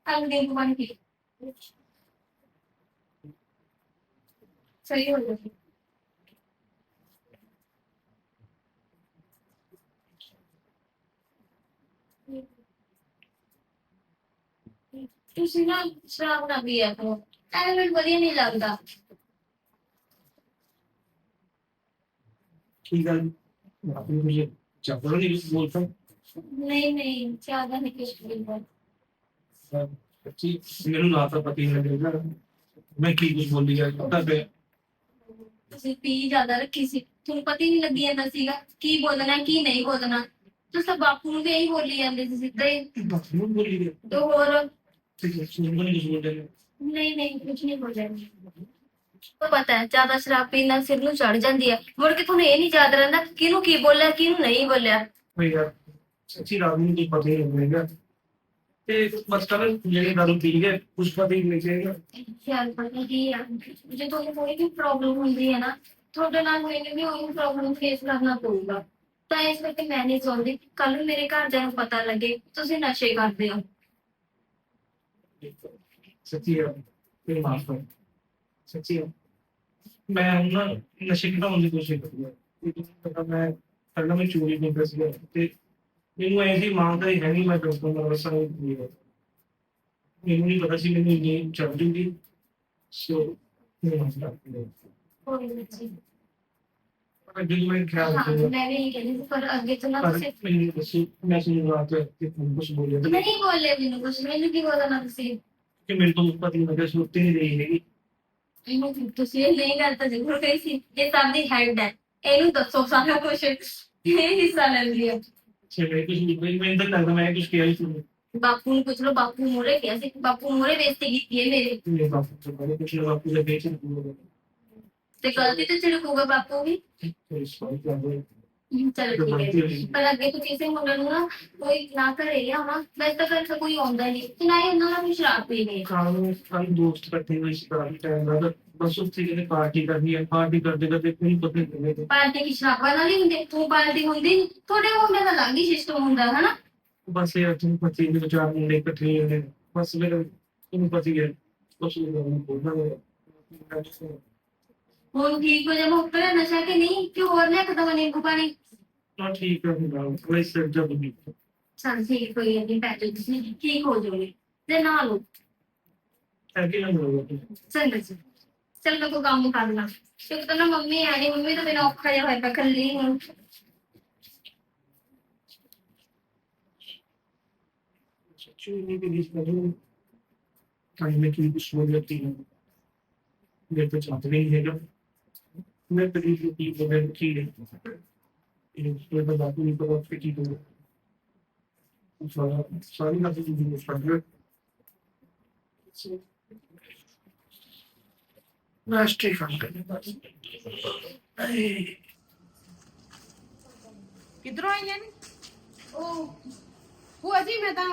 अंग्रेज वन की सही हो गया ਤੁਸੀਂ ਨਾ ਸ਼ਰਾਬ ਨਾ ਪੀਆ ਕਰੋ ਐਵੇਂ ਮੈਨੂੰ ਵਧੀਆ ਨਹੀਂ ਲੱਗਦਾ। ਕੀ ਗੱਲ? ਆਪਣੀ ਕੁਝ ਚੱਪਲ ਨਹੀਂ ਬੋਲਦਾ ਨਹੀਂ ਨਹੀਂ ਜ਼ਿਆਦਾ ਨਹੀਂ ਕੁਛ ਬੋਲਦਾ ਸੱਚੀ ਮੈਨੂੰ ਨਾ ਤਾਂ ਪਤਾ ਹੀ ਨਹੀਂ ਲੱਗਦਾ ਮੈਂ ਕੀ ਕੁਝ ਬੋਲੀ ਜਾ ਪਤਾ ਪਿਆ। ਤੁਸੀਂ ਪੀ ਜ਼ਿਆਦਾ ਰੱਖੀ ਸੀ। ਤੁਹਾਨੂੰ ਪਤਾ ਹੀ ਨਹੀਂ ਲੱਗੀ ਜਾਂਦਾ ਸੀਗਾ ਕੀ ਬੋਲਣਾ ਕੀ ਨਹੀਂ ਬੋਲਣਾ। ਤੁਸੀਂ ਤਾਂ ਬਾਪੂ ਨੂੰ ਵੀ ਇਹੀ ਬੋਲੀ ਜਾਂਦੇ ਸੀ ਸਿੱਧਾ ਹੀ। ਨੂੰ ਬੋਲੀ ਗਿਆ ਤੇ ਹੋਰ? ਤੇ ਸੁਣ ਨਹੀਂ ਕੁਝ ਬੋਲਦਾ। ਨਹੀਂ ਨਹੀਂ ਕੁਝ ਨਹੀਂ ਬੋਲਿਆ। ਉਹ ਪਤਾ ਹੈ ਜ਼ਿਆਦਾ ਸ਼ਰਾਬ ਪੀਣ ਨਾਲ ਸਿਰ ਨੂੰ ਚੜ ਜਾਂਦੀ ਹੈ। ਮੁੜ ਕੇ ਤੁਹਾਨੂੰ ਇਹ ਨਹੀਂ ਯਾਦ ਰਹਿੰਦਾ ਕਿਹਨੂੰ ਕੀ ਬੋਲਿਆ ਕਿਹਨੂੰ ਨਹੀਂ ਬੋਲਿਆ। ਭਈ ਯਾਰ ਸੱਚੀ ਰਾਤ ਨੂੰ ਨਹੀਂ ਪਤਾ ਹੀ ਨਹੀਂ ਲੱਗੇਗਾ। ਤੇ ਬਸ ਕੱਲ ਜਿਹੜੇ ਦਾਰੂ ਪੀ ਗਏ ਕੁਝ ਪਤਾ ਹੀ ਨਹੀਂ ਲੱਗੇਗਾ। ਖਿਆਲ ਪਤਾ ਕੀ ਆ ਜੇ ਤੁਹਾਨੂੰ ਕੋਈ ਵੀ ਪ੍ਰੋਬਲਮ ਹੁੰਦੀ ਹੈ ਨਾ ਤੁਹਾਡੇ ਨਾਲ ਮੈਨੂੰ ਵੀ ਉਹੀ ਪ੍ਰੋਬਲਮ ਫੇਸ ਕਰਨਾ ਪਊਗਾ। ਤਾਂ ਇਸ ਕਰਕੇ ਮੈਂ ਨਹੀਂ ਚਾਹੁੰਦੀ ਕੱਲ ਨੂੰ ਮੇਰੇ ਘਰਦਿਆਂ ਨੂੰ ਪਤਾ ਲੱਗੇ ਤੁਸੀਂ ਨਸ਼ੇ ਕਰਦੇ ਹੋ। ਸੱਚੀ ਆ ਤੇ ਮਾਫ ਕਰ। ਸੱਚੀ ਆ। ਮੈਂ ਉਹਨਾਂ ਨਸ਼ੇ ਘਟਾਉਣ ਦੀ ਕੋਸ਼ਿਸ਼ ਕਰਦੀ ਆ। ਤੇ ਮੈਂ ਪਹਿਲਾਂ ਮੈਂ ਚੋਰੀ ਨਹੀਂ ਕਰ ਸਕਿਆ ਤੇ ਮੈਨੂੰ ਐਸੀ ਮੰਗਦਾ ਹੀ ਹੈ ਨਹੀਂ ਮੈਂ ਡਾਕਟਰ ਨਾਲ ਰਸਾ ਨਹੀਂ ਮੈਨੂੰ ਨਹੀਂ ਪਤਾ ਸੀ ਮੈਨੂੰ ਇਹ ਚੱਲ ਜੂਗੀ ਸੋ ਮੈਂ ਮਾਫ ਕਰ ਦਿੰਦਾ ਅਗਰੀਮੈਂਟ ਖਿਆਲ ਹਾਂ ਮੈਂ ਵੀ ਇਹ ਕਹਿੰਦੀ ਸੀ ਪਰ ਅੱਗੇ ਤੋਂ ਨਾ ਤੁਸੀਂ ਮੈਨੂੰ ਦੱਸੋ ਮੈਂ ਸੁਣੀ ਬਾਤ ਤੇ ਕੁਝ ਬੋਲਿਆ ਨਹੀਂ ਬੋਲੇ ਮੈਨੂੰ ਕੁਝ ਮੈਨੂੰ ਕੀ ਬੋਲਣਾ ਤੁਸੀਂ कि मेरे तो पता नहीं लगा सुनती नहीं रही हैगी ਇਹਨੂੰ ਤੁਸੀਂ ਇਹ ਨਹੀਂ ਗੱਲ ਤਾਂ ਜ਼ਰੂਰ ਕਹੀ ਸੀ ਇਹ ਸਭ ਦੀ ਹੈਡ ਹੈ ਇਹਨੂੰ ਦੱਸੋ ਸਾਰਾ ਕੁਝ ਇਹ ਹਿੱਸਾ ਲੈਂਦੀ ਹੈ से मैं कुछ नहीं मैं मैं तो लगता मैं कुछ किया ही नहीं ਬਾਪੂ ਨੂੰ ਪੁੱਛ ਲਓ ਬਾਪੂ ਮੋਰੇ ਕਿਹਾ ਸੀ ਬਾਪੂ ਮੋਰੇ ਬੇਇੱਜ਼ਤੀ ਕੀਤੀ ਹੈ ਮੇਰੀ मेरे बाप से बड़े कुछ लोग आपको जब बेच रहे ਤੇ ਗਲਤੀ ਤੇ ਝਿੜਕੂਗਾ ਬਾਪੂ ਵੀ तो इस बात का वो ਚਲੋ ਠੀਕ ਹੈ ਜੀ। ਪਰ ਅੱਗੇ ਤੋਂ ਕਿਸੇ ਮੁੰਡੇ ਨੂੰ ਨਾ ਕੋਈ ਨਾ ਘਰੇ ਲਿਆਉਣਾ ਵੈਸੇ ਤਾਂ ਫਿਰ ਤਾਂ ਕੋਈ ਆਉਂਦਾ ਨਹੀਂ ਤੇ ਨਾ ਹੀ ਉਹਨਾਂ ਨਾਲ ਵੀ ਸ਼ਰਾਬ ਪੀਣੀ ਹੈ काम सारे दोस्त करते हुए इस तरह की टाइम लगा बस उससे कहते पार्टी करनी है पार्टी करते करते कोई पता नहीं लगे ਪਾਰਟੀ ਕੀ ਸ਼ਰਾਬਾਂ ਨਾਲ ਹੀ ਹੁੰਦੀ ਤੂੰ ਪਾਰਟੀ ਹੁੰਦੀ ਨੀ। ਤੁਹਾਡੇ ਮੁੰਡੇ ਦਾ ਅਲੱਗ ਹੀ ਸਿਸਟਮ ਹੁੰਦਾ ਹੈ ਨਾ बस ये तुम पति के विचार मुंडे इकट्ठे ही होने बस मेरे तुम पति है बस ये करना बोलना है खून ठीक हो जाए मुक्त रहे नशा के नहीं क्यों और ले खत्म होने को पानी? हाँ ठीक है बाबू वही सब जब नहीं चल ठीक हो ये नहीं पैदल से ठीक हो जाओगे दे ना लो। ताकि ना हो चल बस। चल मेरे को काम में करना क्योंकि तो ना मम्मी आ रही मम्मी तो मैंने ऑफ़ खाया हुआ है कर ली हूँ। चूनी के बीच में टाइम में की कुछ हो जाती है। मेरे को चाहते नहीं है मैं कभी की बोले की है ये उसके बाद बात नहीं पता उसके की बोले सारा सारी ना चीजें जो स्ट्रगल राष्ट्रीय फंड करने बस ਕਿੱਧਰੋਂ ਆਈਆਂ ਨੇ ਉਹ ਭੂਆ ਜੀ ਮੈਂ ਤਾਂ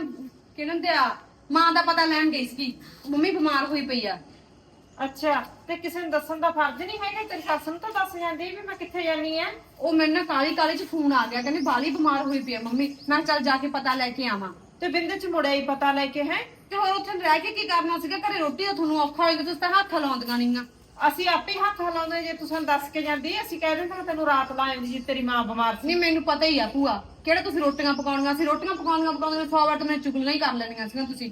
ਕਿਹਨਾਂ ਦੇ ਆ ਮਾਂ ਦਾ ਪਤਾ ਲੈਣ ਗਈ ਸੀ ਮੰਮੀ ਬਿਮਾਰ ਹੋਈ ਪਈ ਆ ਅੱਛਾ ਤੇ ਕਿਸੇ ਨੂੰ ਦੱਸਣ ਦਾ ਫਰਜ਼ ਨਹੀਂ ਹੈਗਾ? ਤੇਰੀ ਸੱਸ ਨੂੰ ਤਾਂ ਦੱਸ ਜਾਂਦੀ ਵੀ ਮੈਂ ਕਿੱਥੇ ਜਾਨੀ ਆ। ਉਹ ਮੈਨੂੰ ਨਾ ਕਾਲੀ ਕਾਲੀ ਚ ਫੋਨ ਆ ਗਿਆ ਕਹਿੰਦੇ ਬਾਲੀ ਬਿਮਾਰ ਹੋਈ ਪਈ ਆ ਮੰਮੀ ਮੈਂ ਕਿਹਾ ਚੱਲ ਜਾ ਕੇ ਪਤਾ ਲੈ ਕੇ ਆਵਾਂ। ਤੇ ਬਿੰਦੇ ਚ ਮੁੜਿਆ ਹੀ ਪਤਾ ਲੈ ਕੇ ਹੈ? ਤੇ ਹੋਰ ਉੱਥੇ ਰਹਿ ਕੇ ਕੀ ਕਰਨਾ ਸੀਗਾ? ਘਰੇ ਰੋਟੀ ਦਾ ਤੁਹਾਨੂੰ ਔਖਾ ਹੋਏਗਾ ਤੁਸੀਂ ਤਾਂ ਹੱਥ ਲਾਉਂਦੀਆਂ ਨਹੀਂਆਂ। ਅਸੀਂ ਆਪੇ ਹੀ ਹੱਥ ਹਲਾਉਂਦੇ ਜੇ ਤੂੰ ਸਾਨੂੰ ਦੱਸ ਕੇ ਜਾਂਦੀ ਅਸੀਂ ਕਹਿ ਦਿੰਦੇ ਹਾਂ ਤੈਨੂੰ ਰਾਤ ਲਾ ਆਉਂਦੀ ਜੀ ਤੇਰੀ ਮਾਂ ਬਿਮਾਰ ਸੀ। ਨਹੀਂ ਮੈਨੂੰ ਪਤਾ ਹੀ ਆ ਭੂਆ ਕਿਹੜਾ ਤੁਸੀਂ ਰੋਟੀਆਂ ਪਕਾਉਣੀਆਂ? ਸੀ ਰੋਟੀਆਂ ਪਕਾਉਣੀਆਂ ਪਕਾਉਣੀਆਂ ਸੌ ਵਾਰ ਤਾਂ ਮੈਨੂੰ ਚੁਗਲੀਆਂ ਹੀ ਕਰ ਲੈਣੀਆਂ ਸੀਗੀਆਂ ਤੁਸੀਂ।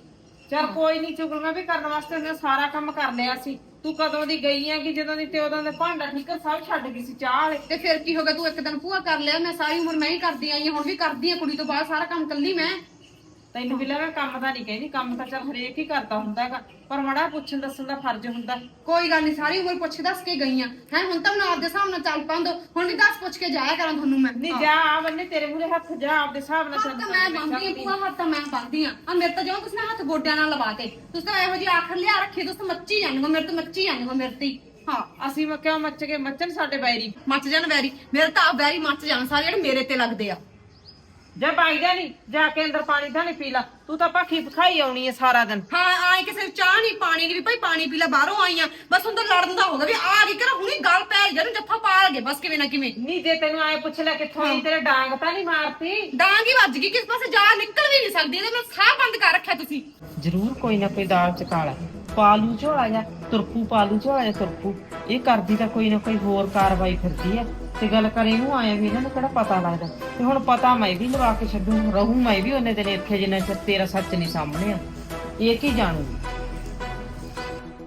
ਚਲ ਕੋਈ ਨਹੀਂ ਚੁਗਲੀਆਂ ਵੀ ਕਰਨ ਵਾਸਤੇ ਉਹਨੇ ਸਾਰਾ ਕੰਮ ਕਰ ਲਿਆ ਸੀ। ਤੂੰ ਕਦੋਂ ਦੀ ਗਈ ਆ ਕਿ ਜਦੋਂ ਦੀ ਤੇ ਉਦੋਂ ਦੇ ਭਾਂਡਾ ਠੀਕਰ ਸਭ ਛੱਡ ਗਈ ਸੀ ਚਾਹ ਵਾਲੇ। ਤੇ ਫਿਰ ਕੀ ਹੋ ਗਿਆ? ਤੂੰ ਇੱਕ ਦਿਨ ਭੂਆ ਕਰ ਲਿਆ, ਮੈਂ ਸਾਰੀ ਉਮਰ ਮੈਂ ਹੀ ਕਰਦੀ ਆਈ ਹਾਂ, ਹੁਣ ਵੀ ਕਰਦੀ ਆ, ਕੁੜੀ ਤੋਂ ਬਾਅਦ ਸਾਰਾ ਕੰਮ ਕੱਲੀ ਮੈਂ। ਤੈਨੂੰ ਵੀ ਲੱਗਾ ਕੰਮ ਦਾ ਨਹੀਂ ਕਹਿੰਦੀ ਕੰਮ ਤਾਂ ਚੱਲ ਹਰੇਕ ਹੀ ਕਰਦਾ ਹੁੰਦਾ ਹੈਗਾ ਪਰ ਮੜਾ ਪੁੱਛਣ ਦੱਸਣ ਦਾ ਫਰਜ਼ ਹੁੰਦਾ। ਕੋਈ ਗੱਲ ਨਹੀਂ ਸਾਰੀ ਉਮਰ ਪੁੱਛ ਦੱਸ ਕੇ ਗਈਆਂ ਹੈ ਹੁਣ ਤਾਂ ਮੈਂ ਆਪਦੇ ਹਿਸਾਬ ਨਾਲ ਚੱਲ ਪਾਉਂਦੋ ਹੁਣ ਵੀ ਦੱਸ ਪੁੱਛ ਕੇ ਜਾਇਆ ਕਰਾਂ ਤੁਹਾਨੂੰ ਮੈਂ। ਨਹੀਂ ਜਾ ਆ ਬੰਨੇ ਤੇਰੇ ਮੂਰੇ ਹੱਥ ਜਾ ਆਪਦੇ ਹਿਸਾਬ ਨਾਲ ਹੱਥ ਤਾਂ ਮੈਂ ਬੰਦੀ ਆ ਪੂਆ ਹੱਥ ਤਾਂ ਮੈਂ ਬੰਦੀ ਆ। ਆ ਮੇਰੇ ਤਾਂ ਜਿਉਂ ਤੁਸੀਂ ਨਾ ਹੱਥ ਗੋਡਿਆਂ ਨਾਲ ਲਵਾਤੇ ਤੁਸੀਂ ਤਾਂ ਇਹੋ ਜਿਹੀ ਆਖਰ ਲਿਆ ਰੱਖੀ ਤੁਸੀਂ ਤਾਂ ਮੱਚੀ ਜਾਂਦੇ ਹੋ ਮੇਰੇ ਤੋਂ ਮੱਚੀ ਜਾਂਦੇ ਹੋ ਮੇਰੇ ਤੇ ਹੀ। ਹਾਂ। ਅਸੀਂ ਮੈਂ ਕਿਉਂ ਮੱਚ ਕੇ ਮੱਚਣ ਸਾਡੇ ਬੈਰੀ। ਮੱਚ ਜਾਣ ਵੈਰੀ ਮੇਰੇ ਤਾਂ ਆਪ ਵੈਰੀ ਮੱਚ ਜਾਣ ਸਾਰੇ ਜਿਹੜੇ ਮੇਰੇ ਤੇ ਲੱਗਦੇ ਆ। ਜਾ ਬਾਈ ਜਾ ਨਹੀਂ ਜਾ ਕੇ ਅੰਦਰ ਪਾਣੀ ਤਾਂ ਨਹੀਂ ਪੀ ਲਾ ਤੂੰ ਤਾਂ ਭੱਖੀ ਭਖਾਈ ਆਉਣੀ ਹੈ ਸਾਰਾ ਦਿਨ। ਹਾਂ ਆਏ ਕਿਸੇ ਨੂੰ ਚਾਹ ਨਹੀਂ ਪਾਣੀ ਨਹੀਂ ਵੀ ਭਾਈ ਪਾਣੀ ਪੀ ਲੈ ਬਾਹਰੋਂ ਆਈਆਂ। ਬਸ ਹੁਣ ਤਾਂ ਲੜਨ ਦਾ ਹੋਗਾ ਵੀ ਆ ਗਈ ਕਰ ਹੁਣੀ ਗੱਲ ਪੈ ਜਾ ਨੂੰ ਜੱਫਾ ਪਾ ਲਗੇ ਬਸ ਕਿਵੇਂ ਨਾ ਕਿਵੇਂ। ਨਹੀਂ ਜੇ ਤੈਨੂੰ ਆਏ ਪੁੱਛ ਲੈ ਕਿੱਥੋਂ ਆਈ ਤੇਰੇ ਡਾਂਗ ਤਾਂ ਨਹੀਂ ਮਾਰਤੀ? ਡਾਂਗ ਹੀ ਵੱਜ ਗਈ ਕਿਸ ਪਾਸੇ ਜਾ ਨਿਕਲ ਵੀ ਨਹੀਂ ਸਕਦੀ ਇਹਦੇ ਨਾਲ ਸਾਹ ਬੰਦ ਕਰ ਰੱਖਿਆ ਤੁਸੀਂ। ਜ਼ਰੂਰ ਕੋਈ ਨਾ ਕੋਈ ਦਾਲ ਚ ਕਾਲਾ। ਪਾਲੂ ਝੋਲਾ ਜਾਂ ਤੁਰਪੂ ਪਾਲੂ ਝੋਲਾ ਜਾਂ ਤੁਰਪੂ ਇਹ ਕਰਦੀ ਤਾਂ ਕੋਈ ਨਾ ਕੋਈ ਹੋਰ ਕਾਰਵਾਈ ਫਿਰਦੀ ਆ। ਤੇ ਗੱਲ ਕਰੇ, ਇਹਨੂੰ ਆਇਆ ਵੀ ਇਹਨਾਂ ਨੂੰ ਕਿਹੜਾ ਪਤਾ ਲੱਗਦਾ? ਤੇ ਹੁਣ ਪਤਾ ਮੈਂ ਵੀ ਲਵਾ ਕੇ ਛੱਡੂ, ਰਹੂ ਮੈਂ ਵੀ ਉਹਨੇ ਦਿਨ ਇੱਥੇ ਜਿੰਨਾ ਚਿਰ ਤੇਰਾ ਸੱਚ ਨਹੀਂ ਸਾਹਮਣੇ ਆ। ਇਹ ਕੀ ਜਾਣੂਗੀ